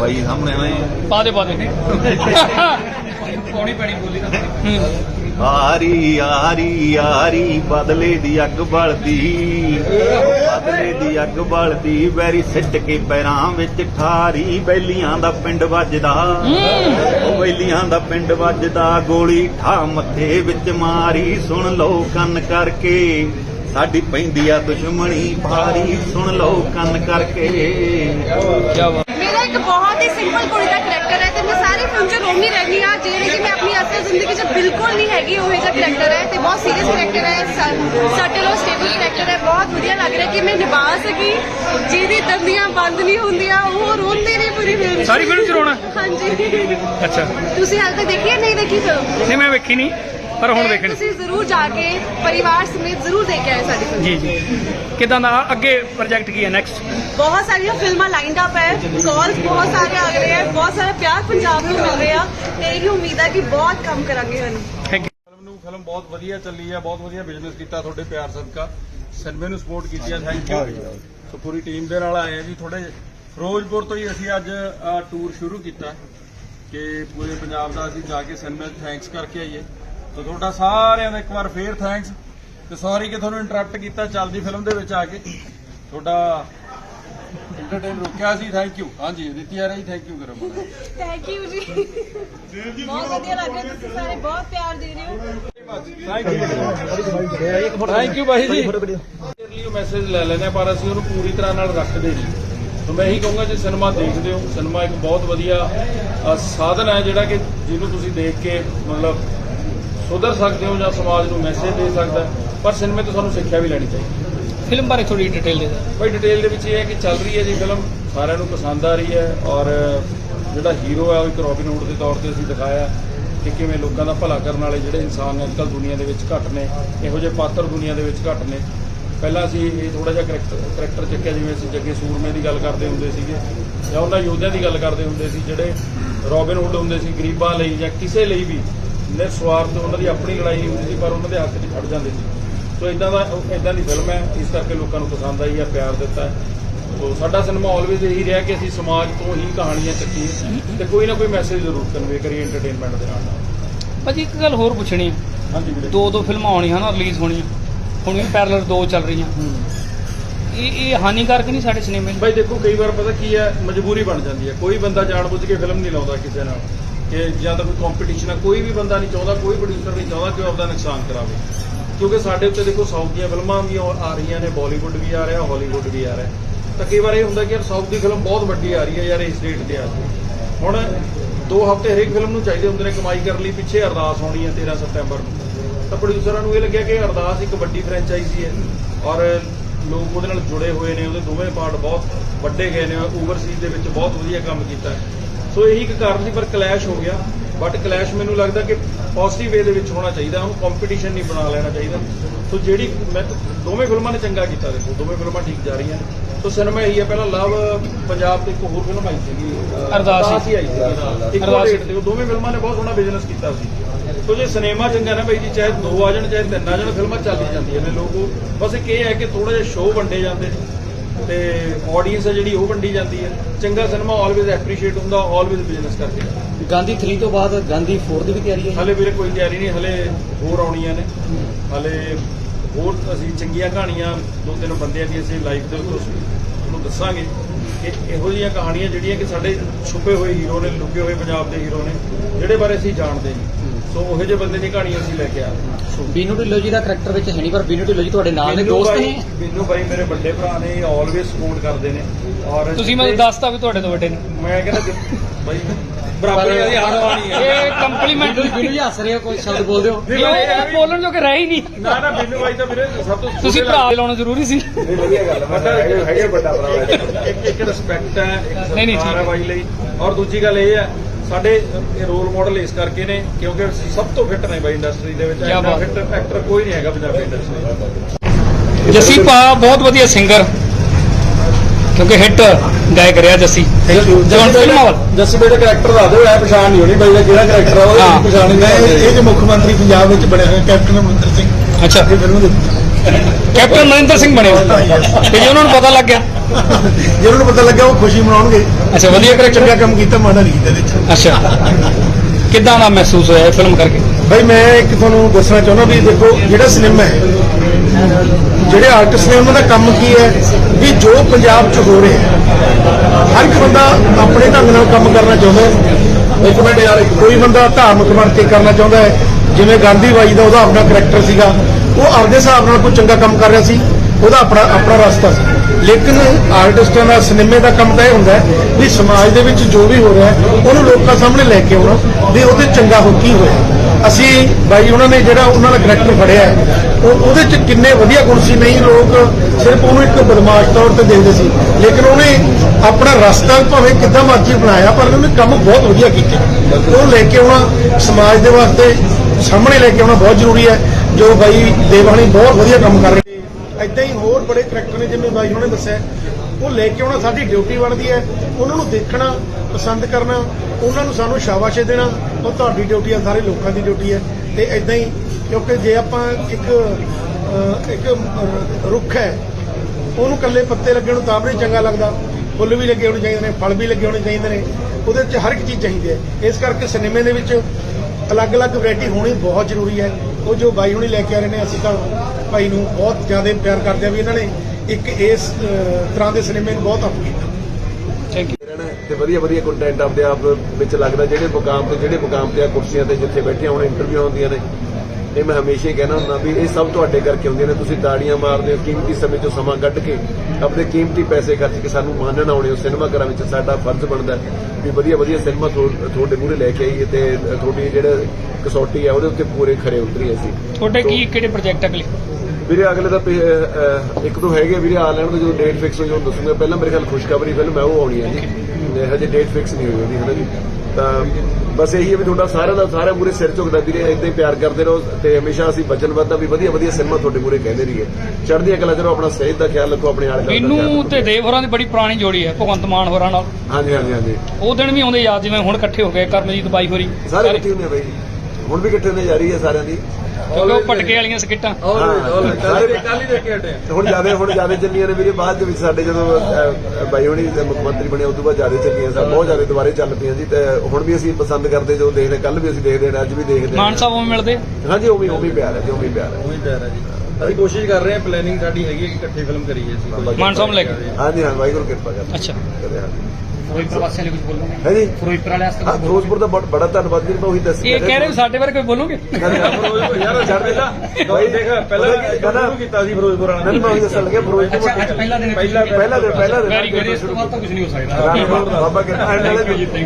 ਬਾਈ ਸਾਹਮਣੇ ਨੇ ਪਾ ਦੇ ਪਾ ਦੇ। ਪਾਉਣੀ ਪੈਣੀ ਬੋਲੀ ਤਾਂ ਹੂੰ। ਆਰੀ ਆਰੀ ਆਰੀ ਬਦਲੇ ਦੀ ਅੱਗ ਬਲਦੀ। ਬਦਲੇ ਦੀ ਅੱਗ ਬਲਦੀ, ਵੈਰੀ ਸਿੱਟ ਕੇ ਪੈਰਾਂ ਵਿੱਚ ਠਾਰੀ। ਬੈਲੀਆਂ ਦਾ ਪਿੰਡ ਵੱਜਦਾ, ਉਹ ਬੈਲੀਆਂ ਦਾ ਪਿੰਡ ਵੱਜਦਾ, ਗੋਲੀ ਠਾ ਮੱਥੇ ਵਿੱਚ ਮਾਰੀ। ਸੁਣ ਲਓ ਕੰਨ ਕਰਕੇ, ਸਾਡੀ ਪੈਂਦੀ ਆ ਦੁਸ਼ਮਣੀ, ਭਾਰੀ। ਸੁਣ ਲਓ ਕੰਨ ਕਰਕੇ। ਇੱਕ ਬਹੁਤ ਹੀ ਸਿੰਪਲ ਕੁੜੀ ਦਾ ਕਰੈਕਟਰ ਹੈ ਤੇ ਮੈਂ ਸਾਰੀ ਫਿਲਮ 'ਚ ਰੋਣੀ ਰਹਿੰਦੀ ਆ ਜਿਹੜੇ ਕਿ ਮੈਂ ਆਪਣੀ ਅਸਲ ਜ਼ਿੰਦਗੀ 'ਚ ਬਿਲਕੁਲ ਨਹੀਂ ਹੈਗੀ ਉਹ ਜਿਹਾ ਕਰੈਕਟਰ ਹੈ ਤੇ ਬਹੁਤ ਸੀਰੀਅਸ ਕਰੈਕਟਰ ਹੈ। ਸਟਲ ਔਰ ਸਟੇਬਲ ਕਰੈਕਟਰ ਹੈ। ਬਹੁਤ ਵਧੀਆ ਲੱਗ ਰਿਹਾ ਕਿ ਮੈਂ ਨਿਭਾ ਸਕੀ। ਜਿਹਦੀ ਦੰਦੀਆਂ ਬੰਦ ਨਹੀਂ ਹੁੰਦੀਆਂ ਉਹ ਰੋਂਦੀ ਨਹੀਂ ਪੂਰੀ ਫਿਲਮ ਸਾਰੀ film 'ਚ ਰੋਣਾ? ਹਾਂਜੀ। ਅੱਛਾ। ਤੁਸੀਂ ਹਾਲ ਤੱਕ ਦੇਖੀ ਹੈ? ਨਹੀਂ ਦੇਖੀ ਫਿਲਮ ਨਹੀਂ ਮੈਂ ਵੇਖੀ ਨਹੀਂ। ਪਰ ਹੁਣ ਵੇਖਣੀ ਤੁਸੀਂ ਜ਼ਰੂਰ ਜਾ ਕੇ ਪਰਿਵਾਰ ਸਮੇਤ ਜ਼ਰੂਰ ਦੇਖ ਕੇ ਆਏ ਸਾਡੀ ਫਿਲਮ ਜੀ ਜੀ। ਕਿਦਾਂ ਦਾ ਅੱਗੇ ਪ੍ਰੋਜੈਕਟ ਕੀ ਹੈ ਨੈਕਸਟ ਬਹੁਤ ਸਾਰੀਆਂ ਫਿਲਮਾਂ ਲਾਈਨਡ ਅਪ ਹੈ ਕਾਲਸ ਬਹੁਤ ਸਾਰੇ ਆ ਰਹੇ ਹੈ ਬਹੁਤ ਸਾਰਾ ਪਿਆਰ ਪੰਜਾਬ ਨੂੰ ਮਿਲ ਰਿਹਾ ਤੇ ਇਹ ਉਮੀਦ ਹੈ ਕਿ ਬਹੁਤ ਕੰਮ ਕਰਾਂਗੇ ਹਨ। ਥੈਂਕ ਯੂ ਫਿਲਮ ਨੂੰ ਫਿਲਮ ਬਹੁਤ ਵਧੀਆ ਚੱਲੀ ਹੈ ਬਹੁਤ ਵਧੀਆ ਬਿਜ਼ਨਸ ਕੀਤਾ ਤੁਹਾਡੇ ਪਿਆਰ ਸਦਕਾ। ਸਿਨੇਮੇ ਨੂੰ ਸਪੋਰਟ ਕੀਤੀ ਹੈ ਥੈਂਕ ਯੂ ਸੋ ਪੂਰੀ ਟੀਮ ਦੇ ਨਾਲ ਆਏ ਆ ਜੀ ਥੋੜੇ ਫਿਰੋਜ਼ਪੁਰ ਤੋਂ ਹੀ ਅਸੀਂ ਅੱਜ ਟੂਰ ਸ਼ੁਰੂ ਕੀਤਾ। ਕਿ ਪੂਰੇ ਪੰਜਾਬ ਦਾ ਅਸੀਂ ਜਾ ਕੇ ਸਿਨੇਮੇ ਥੈਂਕਸ ਕਰਕੇ ਆਈਏ। ਸੋ ਤੁਹਾਡਾ ਸਾਰਿਆਂ ਦਾ ਇੱਕ ਵਾਰ ਫੇਰ ਥੈਂਕਸ ਤੇ ਸੌਰੀ ਕਿ ਤੁਹਾਨੂੰ ਇੰਟਰਰਪਟ ਕੀਤਾ ਚੱਲਦੀ ਫਿਲਮ ਦੇ ਵਿੱਚ ਆ ਕੇ। ਤੁਹਾਡਾ ਇੰਟਰਟੇਨ ਰੁਕਿਆ ਸੀ ਥੈਂਕ ਯੂ ਹਾਂਜੀ ਦਿੱਤੀ ਆ ਰਹੀ ਥੈਂਕ ਯੂ ਕਰੋ। ਥੈਂਕ ਯੂ ਜੀ। ਬਹੁਤ ਵਧੀਆ ਲੱਗ ਰਿਹਾ ਤੁਸੀਂ ਸਾਰੇ ਬਹੁਤ ਪਿਆਰ ਦੇ ਰਹੇ ਹੋ। ਥੈਂਕ ਯੂ ਥੈਂਕ ਯੂ ਭਾਈ ਜੀ। ਲਈ ਉਹ ਮੈਸੇਜ ਲੈ ਲੈਨੇ ਪਰ ਅਸੀਂ ਉਹਨੂੰ ਪੂਰੀ ਤਰ੍ਹਾਂ ਨਾਲ ਰੱਖਦੇ ਨਹੀਂ। ਤਾਂ ਮੈਂ ਇਹੀ ਕਹੂੰਗਾ ਜੇ ਸਿਨੇਮਾ ਦੇਖਦੇ ਹੋ ਸਿਨੇਮਾ ਇੱਕ ਬਹੁਤ ਵਧੀਆ ਸਾਧਨ ਹੈ ਜਿਹੜਾ ਕਿ ਜਿਹਨੂੰ ਤੁਸੀਂ ਦੇਖ ਕੇ ਮਤਲਬ ਸੁਧਰ ਸਕਦੇ ਹੋ ਜਾਂ ਸਮਾਜ ਨੂੰ ਮੈਸੇਜ ਦੇ ਸਕਦਾ ਹੈ। ਪਰ ਸਿਨੇਮੇ ਤੋਂ ਸਾਨੂੰ ਸਿੱਖਿਆ ਵੀ ਲੈਣੀ ਚਾਹੀਦੀ ਫਿਲਮ ਬਾਰੇ ਥੋੜੀ ਡਿਟੇਲ ਦੇ ਦਿਓ ਭਾਈ ਡਿਟੇਲ ਦੇ ਵਿੱਚ ਇਹ ਹੈ ਕਿ ਚੱਲ ਰਹੀ ਹੈ ਜੀ ਫਿਲਮ ਸਾਰਿਆਂ ਨੂੰ ਪਸੰਦ ਆ ਰਹੀ ਹੈ ਔਰ ਜਿਹੜਾ ਹੀਰੋ ਹੈ ਉਹ ਇੱਕ ਰੋਬਿਨ ਹੁੱਡ ਦੇ ਤੌਰ ਤੇ ਅਸੀਂ ਦਿਖਾਇਆ ਕਿ ਕਿਵੇਂ ਲੋਕਾਂ ਦਾ ਭਲਾ ਕਰਨ ਵਾਲੇ ਜਿਹੜੇ ਇਨਸਾਨ ਨੇ ਅੱਜਕੱਲ ਦੁਨੀਆ ਦੇ ਵਿੱਚ ਘੱਟ ਨੇ ਇਹੋ ਜਿਹੇ ਪਾਤਰ ਦੁਨੀਆ ਦੇ ਵਿੱਚ ਘੱਟ ਨੇ ਪਹਿਲਾਂ ਅਸੀਂ ਇਹ ਥੋੜਾ ਜਿਹਾ ਕਰੈਕਟਰ ਕਰੈਕਟਰ ਚੱਕਿਆ ਜਿਵੇਂ ਅਸੀਂ ਜੱਗੇ ਸੂਰਮੇ ਦੀ ਗੱਲ ਕਰਦੇ ਹੁੰਦੇ ਸੀਗੇ ਜਾਂ ਉਹਨਾਂ ਯੋਧਿਆਂ ਦੀ ਗੱਲ ਕਰਦੇ ਹੁੰਦੇ ਸੀ ਜਿਹੜੇ ਰੋਬਿਨ ਹੁੱਡ ਹੁੰਦੇ ਸੀ ਗਰੀਬਾਂ ਲਈ ਜਾਂ ਕਿਸੇ ਲਈ ਵੀ ਨਿਰਸਵਾਰਥ ਉਹਨਾਂ ਦੀ ਆਪਣੀ ਲੜਾਈ ਨਹੀਂ ਹੁੰਦੀ ਸੀ ਪਰ ਉਹਨਾਂ ਦੇ ਹੱਕ 'ਚ ਖੜ ਜਾਂਦੇ ਸੀ। ਸੋ ਇਦਾਂ ਦਾ ਇਦਾਂ ਦੀ ਫਿਲਮ ਹੈ। ਇਸ ਕਰਕੇ ਲੋਕਾਂ ਨੂੰ ਪਸੰਦ ਆਈ ਹੈ ਪਿਆਰ ਦਿੱਤਾ ਹੈ। ਸੋ ਸਾਡਾ ਸਿਨੇਮਾ ਆਲਵੇਜ਼ ਇਹੀ ਰਿਹਾ ਕਿ ਅਸੀਂ ਸਮਾਜ ਤੋਂ ਹੀ ਕਹਾਣੀਆਂ ਚੱਕੀਏ ਤੇ ਕੋਈ ਨਾ ਕੋਈ ਮੈਸੇਜ ਜ਼ਰੂਰ ਕਨਵੇ ਕਰੀਏ ਐਂਟਰਟੇਨਮੈਂਟ ਦੇ ਨਾਲ। ਭਾਜੀ ਇੱਕ ਗੱਲ ਹੋਰ ਪੁੱਛਣੀ ਹਾਂਜੀ ਵੀਰੇ। ਦੋ ਦੋ ਫਿਲਮਾਂ ਆਉਣੀਆਂ ਨਾ ਰਿਲੀਜ਼ ਹੋਣੀਆਂ। ਹੁਣ ਵੀ ਪੈਰਲਲ ਦੋ ਚੱਲ ਰਹੀਆਂ। ਇਹ ਇਹ ਹਾਨੀਕਾਰਕ ਨਹੀਂ ਸਾਡੇ ਸਿਨੇਮੇ ਲਈ ਬਾਈ ਦੇਖੋ ਕਈ ਵਾਰ ਪਤਾ ਕੀ ਹੈ ਮਜਬੂਰੀ ਬਣ ਜਾਂਦੀ ਹੈ। ਕੋਈ ਬੰਦਾ ਜਾਣਬੁੱਝ ਕੇ ਫਿਲਮ ਨਹੀਂ ਲਾਉਂਦਾ ਕਿਸੇ ਨਾਲ। ਕਿ ਜਾਂ ਤਾਂ ਕੋਈ ਕੰਪੀਟੀਸ਼ਨ ਹੈ ਕੋਈ ਵੀ ਬੰਦਾ ਨਹੀਂ ਚਾਹੁੰਦਾ, ਕੋਈ ਪ੍ਰੋਡਿਊਸਰ ਨਹੀਂ ਚਾਹੁੰਦਾ ਕਿ ਉਹ ਆਪਦਾ ਨੁਕਸਾਨ ਕਰਾਵੇ ਕਿਉਂਕਿ ਸਾਡੇ ਉੱਤੇ ਦੇਖੋ ਸਾਊਥ ਦੀਆਂ ਫਿਲਮਾਂ ਵੀ ਆ ਆ ਰਹੀਆਂ ਨੇ ਬਾਲੀਵੁੱਡ ਵੀ ਆ ਰਿਹਾ ਹਾਲੀਵੁੱਡ ਵੀ ਆ ਰਿਹਾ ਤਾਂ ਕਈ ਵਾਰ ਇਹ ਹੁੰਦਾ ਕਿ ਯਾਰ ਸਾਊਥ ਦੀ ਫਿਲਮ ਬਹੁਤ ਵੱਡੀ ਆ ਰਹੀ ਹੈ ਯਾਰ, ਇਸ ਡੇਟ ਤੇ ਆ ਜਾਓ। ਹੁਣ ਦੋ ਹਫ਼ਤੇ ਹਰੇਕ ਫਿਲਮ ਨੂੰ ਚਾਹੀਦੇ ਹੁੰਦੇ ਨੇ ਕਮਾਈ ਕਰਨ ਲਈ, ਪਿੱਛੇ ਅਰਦਾਸ ਹੋਣੀ ਹੈ 13 ਸਤੰਬਰ ਨੂੰ ਤਾਂ ਪ੍ਰੋਡਿਊਸਰਾਂ ਨੂੰ ਇਹ ਲੱਗਿਆ ਕਿ ਅਰਦਾਸ ਇੱਕ ਵੱਡੀ ਫਰੈਂਚਾਈਜ਼ੀ ਹੈ ਔਰ ਲੋਕ ਉਹਦੇ ਨਾਲ ਜੁੜੇ ਹੋਏ ਨੇ, ਉਹਦੇ ਦੋਵੇਂ ਪਾਰਟ ਬਹੁਤ ਵੱਡੇ ਗਏ ਨੇ ਓਵਰਸੀਜ਼ ਦੇ ਵਿੱਚ ਬਹੁਤ ਵਧੀਆ ਕੰਮ ਕੀਤਾ ਹੈ। ਸੋ ਇਹੀ ਇੱਕ ਕਾਰਨ ਸੀ ਪਰ ਕਲੈਸ਼ ਹੋ ਗਿਆ। ਬਟ ਕਲੈਸ਼ ਮੈਨੂੰ ਲੱਗਦਾ ਕਿ ਪੋਜ਼ਿਟਿਵ ਵੇ ਦੇ ਵਿੱਚ ਹੋਣਾ ਚਾਹੀਦਾ ਉਹਨੂੰ ਕੰਪੀਟੀਸ਼ਨ ਨਹੀਂ ਬਣਾ ਲੈਣਾ ਚਾਹੀਦਾ। ਸੋ ਜਿਹੜੀ ਮੈਂ ਦੋਵੇਂ ਫਿਲਮਾਂ ਨੇ ਚੰਗਾ ਕੀਤਾ ਦੇਖੋ ਦੋਵੇਂ ਫਿਲਮਾਂ ਠੀਕ ਜਾ ਰਹੀਆਂ। ਸੋ ਸਿਨੇਮਾ ਇਹੀ ਹੈ ਪਹਿਲਾਂ ਲਵ ਪੰਜਾਬ ਤੇ ਇੱਕ ਹੋਰ ਫਿਲਮ ਆਈ ਸੀਗੀ ਅਰਦਾਸ ਹੀ ਆਈ ਸੀ ਇੱਕ ਅਰਦਾਸ। ਡੇਟ ਤੇ ਦੋਵੇਂ ਫਿਲਮਾਂ ਨੇ ਬਹੁਤ ਸੋਹਣਾ ਬਿਜ਼ਨਸ ਕੀਤਾ ਸੀ। ਸੋ ਜੇ ਸਿਨੇਮਾ ਚੰਗਾ ਨਾ ਬਾਈ ਜੀ ਚਾਹੇ ਦੋ ਆ ਜਾਣ ਚਾਹੇ ਤਿੰਨ ਆ ਜਾਣ ਫਿਲਮਾਂ ਚੱਲ ਹੀ ਜਾਂਦੀਆਂ ਨੇ ਲੋਕ। ਬਸ ਇੱਕ ਇਹ ਹੈ ਕਿ ਥੋੜਾ ਜਿਹਾ ਸ਼ੋਅ ਵੰਡੇ ਜਾਂਦੇ ਨੇ। ਤੇ ਆਡੀਅנס ਹੈ ਜਿਹੜੀ ਉਹ ਵੰਡੀ ਜਾਂਦੀ ਹੈ ਚੰਗਾ ਸਿਨੇਮਾ ਆਲਵੇਜ਼ ਐਪਰੀਸ਼ੀਏਟ ਹੁੰਦਾ ਆਲਵੇਜ਼ ਬਿਜ਼ਨਸ ਕਰਦੇ ਗਾਂਧੀ 3 ਤੋਂ ਬਾਅਦ ਗਾਂਧੀ 4 ਦੀ ਵੀ ਤਿਆਰੀ ਹੈ? ਹਲੇ ਵੀਰੇ ਕੋਈ ਤਿਆਰੀ ਨਹੀਂ ਹਲੇ ਹੋਰ ਆਉਣੀਆਂ ਨੇ। ਹਲੇ ਹੋਰ ਅਸੀਂ ਚੰਗੀਆਂ ਕਹਾਣੀਆਂ ਦੋ ਤਿੰਨ ਬੰਦਿਆਂ ਦੀ ਅਸੀਂ ਲਾਈਫ ਦੇ ਉੱਤੇ ਤੁਹਾਨੂੰ ਦੱਸਾਂਗੇ। ਕਿ ਇਹੋ ਜਿਹੀਆਂ ਕਹਾਣੀਆਂ ਜਿਹੜੀਆਂ ਕਿ ਸਾਡੇ ਛੁਪੇ ਹੋਏ ਹੀਰੋ ਨੇ ਲੁਕੇ ਹੋਏ ਪੰਜਾਬ ਦੇ ਹੀਰੋ ਨੇ ਜਿਹੜੇ ਬਾਰੇ ਅਸੀਂ ਜਾਣਦੇ ਨਹੀਂ। ਸੋ ਉਹੋ ਜਿਹੇ ਬੰਦੇ ਦੀ ਕਹਾਣੀ ਅਸੀਂ ਲੈ ਕੇ ਆ ਰਹੇ ਹਾਂ। ਬੀਨੂ ਢਿੱਲੋਂ ਜੀ ਦਾ ਕਰੈਕਟਰ ਵਿੱਚ ਹੈ ਨਹੀਂ ਪਰ ਬੀਨੂ ਢਿੱਲੋਂ ਜੀ ਤੁਹਾਡੇ ਨਾਲ ਨੇ ਮੈਨੂੰ ਦੋਸਤ ਨੇ। ਮੈਨੂੰ ਬਾਈ ਮੇਰੇ ਵੱਡੇ ਭਰਾ ਨੇ ਆਲਵੇਜ਼ ਸਪੋਰਟ ਕਰਦੇ ਨੇ। ਔਰ ਤੁਸੀਂ ਮੈਨੂੰ ਦੱਸਤਾ ਵੀ ਤੁਹਾਡੇ ਤੋਂ ਵੱਡੇ ਨੇ। ਮੈਂ ਕਹਿੰਦਾ ਕਿ ਬਾਈ ਬਰਾਬਰ ਦੀ ਹੜਵਾਣੀ ਇਹ ਕੰਪਲੀਮੈਂਟ ਬੀਨੂ ਬੀਨੂ ਜੀ ਹੱਸ ਰਹੇ ਹੋ ਕੋਈ ਸ਼ਬਦ ਬੋਲਦੇ ਹੋ? ਇਹ ਬੋਲਣ ਜੋ ਕਿ ਰਹਿ ਹੀ ਨਹੀਂ। ਨਾ ਨਾ ਬਿੰਨੂ ਬਾਈ ਤਾਂ ਵੀਰੇ ਸਭ ਤੋਂ ਤੁਸੀਂ ਭਰਾ ਲਾਉਣਾ ਜ਼ਰੂਰੀ ਸੀ। ਵਧੀਆ ਗੱਲ ਹੈ ਹੈਗੇ ਹੈਗੇ ਵੱਡਾ ਭਰਾ ਇੱਕ ਇੱਕ ਰਿਸਪੈਕਟ ਹੈ ਇੱਕ ਨਹੀਂ, ਨਹੀਂ, ਠੀਕ ਸਤਿਕਾਰ ਹੈ। ਹੈ। ਬਾਈ ਲਈ। ਔਰ ਦੂਜੀ ਗੱਲ ਇਹ ਹੈ ਸਾਡੇ ਇਹ ਰੋਲ ਮਾਡਲ ਇਸ ਕਰਕੇ ਨੇ ਕਿਉਂਕਿ ਸਭ ਤੋਂ ਫਿੱਟ ਨੇ ਬਾਈ ਇੰਡਸਟਰੀ ਦੇ ਵਿੱਚ। ਇੰਨਾ। ਫਿੱਟ ਐਕਟਰ ਕੋਈ ਨਹੀਂ ਹੈਗਾ ਪੰਜਾਬੀ ਇੰਡਸਟਰੀ ਜੱਸੀ ਭਾ ਬਹੁਤ ਵਧੀਆ ਸਿੰਗਰ ਕਿਉਂਕਿ ਹਿੱਟ ਗਾਇਕ ਰਿਹਾ ਜੱਸੀ। ਜੌਨ ਫਿਲਮਾਂ ਜੱਸੀ ਬੇਟੇ ਕਰੈਕਟਰ ਦੱਸ ਦਿਓ ਇਹ ਪਛਾਣ ਨਹੀਂ ਹੋਣੀ ਬਾਈ ਦਾ ਕਿਹੜਾ ਕਰੈਕਟਰ ਆ ਉਹ ਹਾਂ। ਪਛਾਣ ਨਹੀਂ ਇਹ ਇਹ ਜੋ ਮੁੱਖ ਮੰਤਰੀ ਪੰਜਾਬ ਵਿੱਚ ਬਣਿਆ ਹੋਇਆ ਕੈਪਟਨ ਅਮਰਿੰਦਰ ਸਿੰਘ। ਅੱਛਾ। ਇਹ ਫਿਲਮ ਦੇ ਕੈਪਟਨ ਮਨਿੰਦਰ ਸਿੰਘ ਬਣੇ ਹੋ। ਤੇ ਜੇ ਉਹਨਾਂ ਨੂੰ ਪਤਾ ਲੱਗ ਗਿਆ। ਜੇ ਉਹਨਾਂ ਨੂੰ ਪਤਾ ਲੱਗਾ ਉਹ ਖੁਸ਼ੀ ਮਨਾਉਣਗੇ। ਅੱਛਾ ਵਧੀਆ ਕਰੈਕਟਰ ਚੰਗਾ ਕੰਮ ਕੀਤਾ ਮਾੜਾ ਨਹੀਂ ਕੀਤਾ ਇਹਦੇ ਵਿੱਚ। ਅੱਛਾ। ਕਿੱਦਾਂ ਦਾ ਮਹਿਸੂਸ ਹੋਇਆ ਫਿਲਮ ਕਰਕੇ? ਭਾਈ ਮੈਂ ਇੱਕ ਤੁਹਾਨੂੰ ਦੱਸਣਾ ਚਾਹੁੰਦਾ ਵੀ ਦੇਖੋ ਜਿਹੜਾ ਸਿਨੇਮਾ ਹੈ ਜਿਹੜੇ ਆਰਟਿਸਟ ਨੇ ਉਹਨਾਂ ਦਾ ਕੰਮ ਕੀ ਹੈ? ਵੀ ਜੋ ਪੰਜਾਬ 'ਚ ਹੋ ਰਿਹਾ ਹੈ ਹਰ ਇੱਕ ਬੰਦਾ ਆਪਣੇ ਢੰਗ ਨਾਲ ਕੰਮ ਕਰਨਾ ਚਾਹੁੰਦਾ ਹੈ। ਇੱਕ ਮਿੰਟ ਯਾਰ ਕੋਈ ਬੰਦਾ ਧਾਰਮਿਕ ਬਣ ਕੇ ਕਰਨਾ ਚਾਹੁੰਦਾ ਹੈ। ਜਿਵੇਂ ਗਾਂਧੀ ਬਾਈ ਦਾ ਉਹਦਾ ਆਪਣਾ ਕਰੈਕਟਰ ਸੀਗਾ ਉਹ ਆਪਦੇ ਹਿਸਾਬ ਨਾਲ ਕੋਈ ਚੰਗਾ ਕੰਮ ਕਰ ਰਿਹਾ ਸੀ ਉਹਦਾ ਆਪਣਾ ਆਪਣਾ ਰਸਤਾ ਸੀ। ਲੇਕਿਨ ਆਰਟਿਸਟਾਂ ਦਾ ਸਿਨੇਮੇ ਦਾ ਕੰਮ ਤਾਂ ਇਹ ਹੁੰਦਾ ਵੀ ਸਮਾਜ ਦੇ ਵਿੱਚ ਜੋ ਵੀ ਹੋ ਰਿਹਾ ਉਹਨੂੰ ਲੋਕਾਂ ਸਾਹਮਣੇ ਲੈ ਕੇ ਆਉਣਾ ਵੀ ਉਹਦੇ ਚੰਗਾ ਹੋ ਕੀ ਹੋਇਆ। ਅਸੀਂ ਬਾਈ ਉਹਨਾਂ ਨੇ ਜਿਹੜਾ ਉਹਨਾਂ ਦਾ ਕਰੈਕਟਰ ਫੜਿਆ ਹੈ, ਉਹ ਉਹਦੇ ਚ ਕਿੰਨੇ ਵਧੀਆ ਗੁਣ ਸੀ ਨਹੀਂ ਲੋਕ ਸਿਰਫ ਉਹਨੂੰ ਇੱਕ ਬਦਮਾਸ਼ ਤੌਰ ਤੇ ਦੇਖਦੇ ਸੀ। ਲੇਕਿਨ ਉਹਨੇ ਆਪਣਾ ਰਸਤਾ ਭਾਵੇਂ ਕਿੱਦਾਂ ਮਰਜ਼ੀ ਬਣਾਇਆ ਪਰ ਉਹਨੇ ਕੰਮ ਬਹੁਤ ਵਧੀਆ ਕੀਤੇ। ਉਹ ਲੈ ਕੇ ਆਉਣਾ ਸਮਾਜ ਦੇ ਵਾਸਤੇ ਸਾਹਮਣੇ ਲੈ ਕੇ ਆਉਣਾ ਬਹੁਤ ਜ਼ਰੂਰੀ ਹੈ। ਜੋ ਬਾਈ ਦੇਵਾਨੀ ਬਹੁਤ ਵਧੀਆ ਕੰਮ ਕਰ ਰਹੇ ਇਦਾਂ ਹੀ ਹੋਰ ਬੜੇ ਕਰੈਕਟਰ ਨੇ ਜਿਵੇਂ ਬਾਈ ਹੁਣੇ ਦੱਸਿਆ। ਉਹ ਲੈ ਕੇ ਆਉਣਾ ਸਾਡੀ ਡਿਊਟੀ ਬਣਦੀ ਹੈ। ਉਹਨਾਂ ਨੂੰ ਦੇਖਣਾ, ਪਸੰਦ ਕਰਨਾ, ਉਹਨਾਂ ਨੂੰ ਸਾਨੂੰ ਸ਼ਾਬਾਸ਼ ਦੇਣਾ। ਉਹ ਤੁਹਾਡੀ ਡਿਊਟੀ ਹੈ ਸਾਰੇ ਲੋਕਾਂ ਦੀ ਡਿਊਟੀ ਹੈ। ਤੇ ਇਦਾਂ ਹੀ ਕਿਉਂਕਿ ਜੇ ਆਪਾਂ ਇੱਕ ਇੱਕ ਰੁੱਖ ਹੈ, ਉਹਨੂੰ ਕੱਲੇ ਪੱਤੇ ਲੱਗੇ ਨੂੰ ਤਾਂ ਵੀ ਨਹੀਂ ਚੰਗਾ ਲੱਗਦਾ। ਫੁੱਲ ਵੀ ਲੱਗੇ ਹੋਣੇ ਚਾਹੀਦੇ ਨੇ, ਫਲ ਵੀ ਲੱਗੇ ਹੋਣੇ ਚਾਹੀਦੇ ਨੇ। ਉਹਦੇ ਵਿੱਚ ਹਰ ਇੱਕ ਚੀਜ਼ ਚਾਹੀਦੀ ਹੈ। ਇਸ ਕਰਕੇ ਸਿਨੇਮੇ ਦੇ ਵਿੱਚ ਅਲੱਗ-ਅਲੱਗ ਵੈਰਾਈਟੀ ਹੋਣੀ ਬਹੁਤ ਜ਼ਰੂਰੀ ਹੈ। ਉਹ ਜੋ ਬਾਈ ਹੁਣੀ ਲੈ ਕੇ ਆ ਰਹੇ ਨੇ ਅਸੀਂ ਤਾਂ ਭਾਈ ਨੂੰ ਬਹੁਤ ਜ਼ਿਆਦਾ ਪਿਆਰ ਕਰਦੇ ਆ ਵੀ ਇਹਨਾਂ ਨੇ ਇੱਕ ਇਸ ਤਰ੍ਹਾਂ ਦੇ ਸਿਨੇਮੇ ਨੂੰ ਬਹੁਤ ਅਪ ਕੀਤਾ। ਥੈਂਕ ਯੂ ਰਹਿਣਾ ਤੇ ਵਧੀਆ ਵਧੀਆ ਕੰਟੈਂਟ ਆਪਦੇ ਆਪ ਵਿੱਚ ਲੱਗਦਾ ਜਿਹੜੇ ਮੁਕਾਮ ਤੇ ਜਿਹੜੇ ਮੁਕਾਮ ਤੇ ਆ ਕੁਰਸੀਆਂ ਤੇ ਜਿੱਥੇ ਬੈਠੇ ਹੁਣ ਇੰਟਰਵਿਊ ਆਉਂਦੀਆਂ ਨੇ। ਇਹ ਮੈਂ ਹਮੇਸ਼ਾ ਹੀ ਕਹਿਣਾ ਹੁੰਦਾ ਵੀ ਇਹ ਸਭ ਤੁਹਾਡੇ ਕਰਕੇ ਹੁੰਦੀਆਂ ਨੇ। ਤੁਸੀਂ ਤਾੜੀਆਂ ਮਾਰਦੇ ਹੋ ਕੀਮਤੀ ਸਮੇਂ ਚੋਂ ਸਮਾਂ ਕੱਢ ਕੇ ਆਪਣੇ ਕੀਮਤੀ ਪੈਸੇ ਖਰਚ ਕੇ ਸਾਨੂੰ ਮਾਨਣ ਆਉਣੇ ਹੋ ਸਿਨੇਮਾ ਘਰਾਂ ਵਿੱਚ ਸਾਡਾ ਫਰਜ਼ ਬਣਦਾ ਹੈ। ਵੀ ਵਧੀਆ ਵਧੀਆ ਸਿਨੇਮਾ ਤੁਹਾ- ਤੁਹਾਡੇ ਮੂਹਰੇ ਲੈ ਕੇ ਆਈਏ ਤੇ ਤੁਹਾਡੀ ਜਿਹੜਾ ਕਸੌਟੀ ਹੈ ਉਹਦੇ ਉੱਤੇ ਪੂਰੇ ਖਰੇ ਉਤਰੀਏ ਅਸੀਂ। ਤੁਹਾਡੇ ਕੀ ਕਿਹੜੇ ਪ੍ਰੋਜੈਕਟ ਅਗਲੇ? ਵੀਰੇ ਅਗਲੇ ਅਹ, ਇੱਕ ਦੋ ਹੈਗੇ ਵੀਰੇ ਆ ਲੈਣ ਤੋਂ ਜਦੋਂ ਡੇਟ ਫਿਕਸ ਹੋ ਜਾਊ ਦੱਸੂਗਾ। ਪਹਿਲਾਂ ਮੇਰੇ ਖਿਆਲ ਖੁਸ਼ਖਬਰੀ ਫਿਲਮ ਹੈ ਉਹ ਆਉਣੀ ਹੈ ਜੀ। ਹਜੇ ਡੇਟ ਫਿਕਸ ਨਹੀਂ ਹੋਈ ਉਹਦੀ ਹੈ ਨਾ ਜੀ? ਤਾਂ ਬਸ ਇਹੀ ਹੈ ਵੀ ਤੁਹਾਡਾ ਸਾਰਿਆਂ ਦਾ ਸਾਰਿਆਂ ਮੂਰੇ ਸਿਰ ਝੁਕਦਾ ਵੀਰੇ ਇਦਾਂ ਹੀ ਪਿਆਰ ਕਰਦੇ ਰਹੋ ਤੇ ਹਮੇਸ਼ਾ ਅਸੀਂ ਵਚਨਬੱਧ ਆ ਵੀ ਵਧੀਆ ਵਧੀਆ ਸਿਨੇਮਾ ਤੁਹਾਡੇ ਮੂਰੇ ਕਹਿੰਦੇ ਰਹੀਏ। ਚੜ੍ਹਦੀਆਂ ਕਲਾ ਕਰੋ ਆਪਣਾ ਸਿਹਤ ਦਾ ਖਿਆਲ ਰੱਖੋ ਆਪਣੇ ਆਲੇ ਦੁਆਲੇ ਦਾ ਖਿਆਲ ਮੈਨੂੰ ਰੱਖੋ। ਤੇ ਦੇਵ ਹੋਰਾਂ ਦੀ ਬੜੀ ਪੁਰਾਣੀ ਜੋੜੀ ਹੈ ਭਗਵੰਤ ਮਾਨ ਹੋਰਾਂ ਨਾਲ। ਹਾਂਜੀ ਹਾਂਜੀ ਹਾਂਜੀ। ਉਹ ਦਿਨ ਵੀ ਆਉਂਦੇ ਯਾਦ ਜਿਵੇਂ ਹੁਣ ਇਕੱਠੇ ਹੋ ਗਏ ਕਰਮਜੀਤ ਬਾਈ ਹੋਰੀ। ਸਾਰੇ ਇਕੱਠੇ ਹੁੰਦੇ ਆ ਬਾਈ ਹੁਣ ਵੀ ਇਕੱਠੇ ਹੁੰਦੇ ਜਾ ਰਹੀ ਹੈ ਸਾਰਿਆਂ ਦੀ। ਕਿਉਂਕਿ ਉਹ ਪਟਕੇ ਵਾਲੀਆਂ ਸਕਿੱਟਾਂ। ਕੱਲ ਹੀ ਦੇਖ ਕੇ ਹਟੇ ਹੁਣ ਜ਼ਿਆਦਾ ਹੁਣ ਜ਼ਿਆਦਾ ਚੱਲੀਆਂ ਨੇ ਵੀਰੇ ਬਾਅਦ ਦੇ ਵਿੱਚ ਸਾਡੇ ਜਦੋਂ ਅਹ, ਬਾਈ ਹੋਣੀ ਤੇ ਮੁੱਖ ਮੰਤਰੀ ਬਣੇ ਉਸ ਤੋਂ ਬਾਅਦ ਜ਼ਿਆਦਾ ਚੱਲੀਆਂ ਸਾ ਬਹੁਤ ਜ਼ਿਆਦਾ ਦੁਬਾਰੇ ਚੱਲ ਪਈਆਂ ਜੀ ਤੇ ਹੁਣ ਵੀ ਅਸੀਂ ਪਸੰਦ ਕਰਦੇ ਜੋ ਦੇਖਦੇ ਕੱਲ ਵੀ ਅਸੀਂ ਦੇਖਦੇ ਹਾਂ ਅੱਜ ਵੀ ਦੇਖਦੇ ਹਾਂ ਮਾਨ ਸਾਹਿਬ ਉਹ ਮਿਲਦੇ? ਹਾਂਜੀ ਉਹ ਵੀ ਉਹ ਵੀ ਪਿਆਰ ਹੈ ਜੀ ਉਹ ਵੀ ਪਿਆਰ ਹੈ। ਉਹੀ ਤਿਆਰ ਹੈ ਜੀ। ਅਸੀਂ ਕੋਸ਼ਿਸ਼ ਕਰ ਰਹੇ ਹਾਂ ਪਲੈਨਿੰਗ ਸਾਡੀ ਹੈਗੀ ਹੈ ਕਿ ਇਕੱਠੇ ਫਿਲਮ ਕਰੀਏ ਅਸੀਂ। ਮਾਨ ਸਾਹਿਬ ਨੂੰ ਲੈ ਕੇ। ਹਾਂਜੀ ਹਾਂ ਵਾਹਿਗੁਰੂ ਕਿਰਪਾ ਕਰ। ਅੱਛਾ। ਕਰੇ ਹਾਂਜੀ। ਫਿਰੋਜ਼ਪੁਰ ਵਾਸੀਆਂ ਲਈ ਕੁਝ ਬੋਲੋਗੇ ਹੈ ਜੀ ਫਿਰੋਜ਼ਪੁਰ ਵਾਲੇ ਵਾਸਤੇ ਹਾਂ ਫਿਰੋਜ਼ਪੁਰ ਦਾ ਬਹੁਤ ਬੜਾ ਧੰਨਵਾਦ ਜੀ ਮੈਂ ਉਹੀ ਦੱਸ ਇਹ ਕਹਿ ਰਹੇ ਸਾਡੇ ਬਾਰੇ ਕੋਈ ਬੋਲੋਗੇ ਯਾਰ ਛੱਡ ਦੇ ਬਾਈ ਦੇਖ ਪਹਿਲਾਂ ਸ਼ੁਰੂ ਕੀਤਾ ਸੀ ਫਿਰੋਜ਼ਪੁਰ ਵਾਲਾ ਨਹੀਂ ਮੈਂ ਉਹੀ ਦੱਸਣ ਲੱਗਿਆ ਫਿਰੋਜ਼ਪੁਰ ਅੱਛਾ ਅੱਜ ਪਹਿਲਾ ਦਿਨ ਹੈ। ਪਹਿਲਾ ਪਹਿਲਾ ਦਿਨ ਪਹਿਲਾ ਦਿਨ Very good. ਇਸ ਤੋਂ ਬਾਅਦ ਤਾਂ ਕੁਝ ਨਹੀਂ ਹੋ ਸਕਦਾ ਬਾਬਾ ਕਹਿੰਦਾ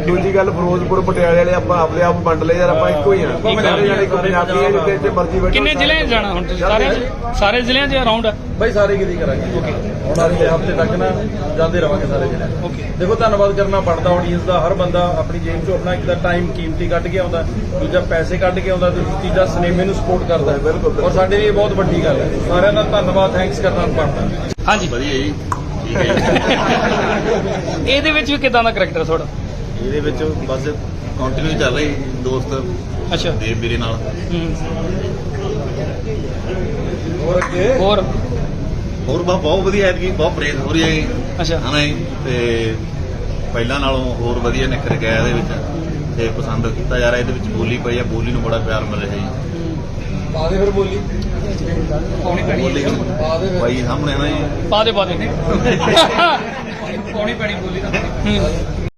ਦੂਜੀ ਗੱਲ ਫਿਰੋਜ਼ਪੁਰ ਪਟਿਆਲੇ ਵਾਲੇ ਆਪਾਂ ਆਪਣੇ ਆਪ ਵੰਡ ਲਏ ਯਾਰ ਆਪਾਂ ਇੱਕੋ ਹੀ ਆ ਸਾਰੇ ਜਾਣੇ ਇੱਕ ਪੰਜਾਬੀ ਆ ਜਿੱਥੇ ਜਿੱਥੇ ਮਰਜ਼ੀ ਬੈਠੋ ਕਿੰਨੇ ਜ਼ਿਲ੍ਹਿਆਂ 'ਚ ਜਾਣਾ ਹੁਣ ਤੁਸੀਂ ਸਾਰੇ ਸਾਰੇ ਜ਼ਿਲ੍ਹਿਆਂ 'ਚ ਅਰਾਊਂਡ ਬਾਈ ਸਾਰੇ ਕਿਤੇ ਕਰਾਂਗੇ ਓਕੇ ਹੁਣ ਅਗਲੇ ਹਫ਼ਤੇ ਤੱਕ ਨਾ ਜਾਂਦੇ ਰਵਾਂਗੇ ਸਾਰੇ ਜਿਹੜੇ ਓਕੇ ਦੇਖੋ ਧੰਨਵਾਦ ਕਰਨਾ ਬਣਦਾ ਆਡੀਅנס ਦਾ। ਹਰ ਬੰਦਾ ਆਪਣੀ ਜੇਬ ਚੋਂ ਆਪਣਾ ਇੱਕ ਤਾਂ ਟਾਈਮ ਕੀਮਤੀ ਕੱਢ ਕੇ ਆਉਂਦਾ ਦੂਜਾ ਪੈਸੇ ਕੱਢ ਕੇ ਆਉਂਦਾ ਤੇ ਤੀਜਾ ਸਿਨੇਮੇ ਨੂੰ ਸਪੋਰਟ ਕਰਦਾ। ਹੈ ਬਿਲਕੁਲ। ਔਰ ਸਾਡੇ ਲਈ ਇਹ ਬਹੁਤ ਵੱਡੀ ਗੱਲ ਹੈ। ਸਾਰਿਆਂ ਦਾ ਧੰਨਵਾਦ ਥੈਂਕਸ ਕਰਨਾ ਬਣਦਾ ਹਾਂਜੀ। ਵਧੀਆ ਜੀ। ਠੀਕ ਹੈ ਜੀ। ਇਹਦੇ ਵਿੱਚ ਵੀ ਕਿਦਾਂ ਦਾ ਕਰੈਕਟਰ ਤੁਹਾਡਾ? ਇਹਦੇ ਵਿੱਚ ਬਸ ਕੰਟੀਨਿਊ ਚੱਲ ਰਹੀ ਦੋਸਤ। ਅੱਛਾ। ਦੇਵ ਵੀਰੇ ਨਾਲ। ਹੂੰ। ਹੋਰ ਅੱਗੇ? ਹੋਰ। ਹੋਰ ਬਾ ਬਹੁਤ ਵਧੀਆ ਐਤਕੀ ਬਹੁਤ ਪ੍ਰੇਸ ਹੋ ਰਹੀ ਹੈ ਅੱਛਾ। ਹਨਾ ਜੀ? ਤੇ ਪਹਿਲਾਂ ਨਾਲੋਂ ਹੋਰ ਵਧੀਆ ਨਿਖਰ ਗਿਆ ਇਹਦੇ ਵਿੱਚ। ਤੇ ਪਸੰਦ ਕੀਤਾ ਜਾ ਰਿਹਾ ਇਹਦੇ ਵਿੱਚ ਬੋਲੀ ਪਈ ਆ ਬੋਲੀ ਨੂੰ ਬੜਾ ਪਿਆਰ ਮਿਲ ਰਿਹਾ ਜੀ। ਪਾ ਦੇ ਫਿਰ ਬੋਲੀ। ਪਾਉਣੀ ਪੈਣੀ ਬੋਲੀ ਬਾਈ ਸਾਹਮਣੇ ਨਾ ਜੀ? ਪਾ ਦੇ ਪਾ ਦੇ ਪਾਉਣੀ ਪੈਣੀ ਬੋਲੀ ਤਾਂ।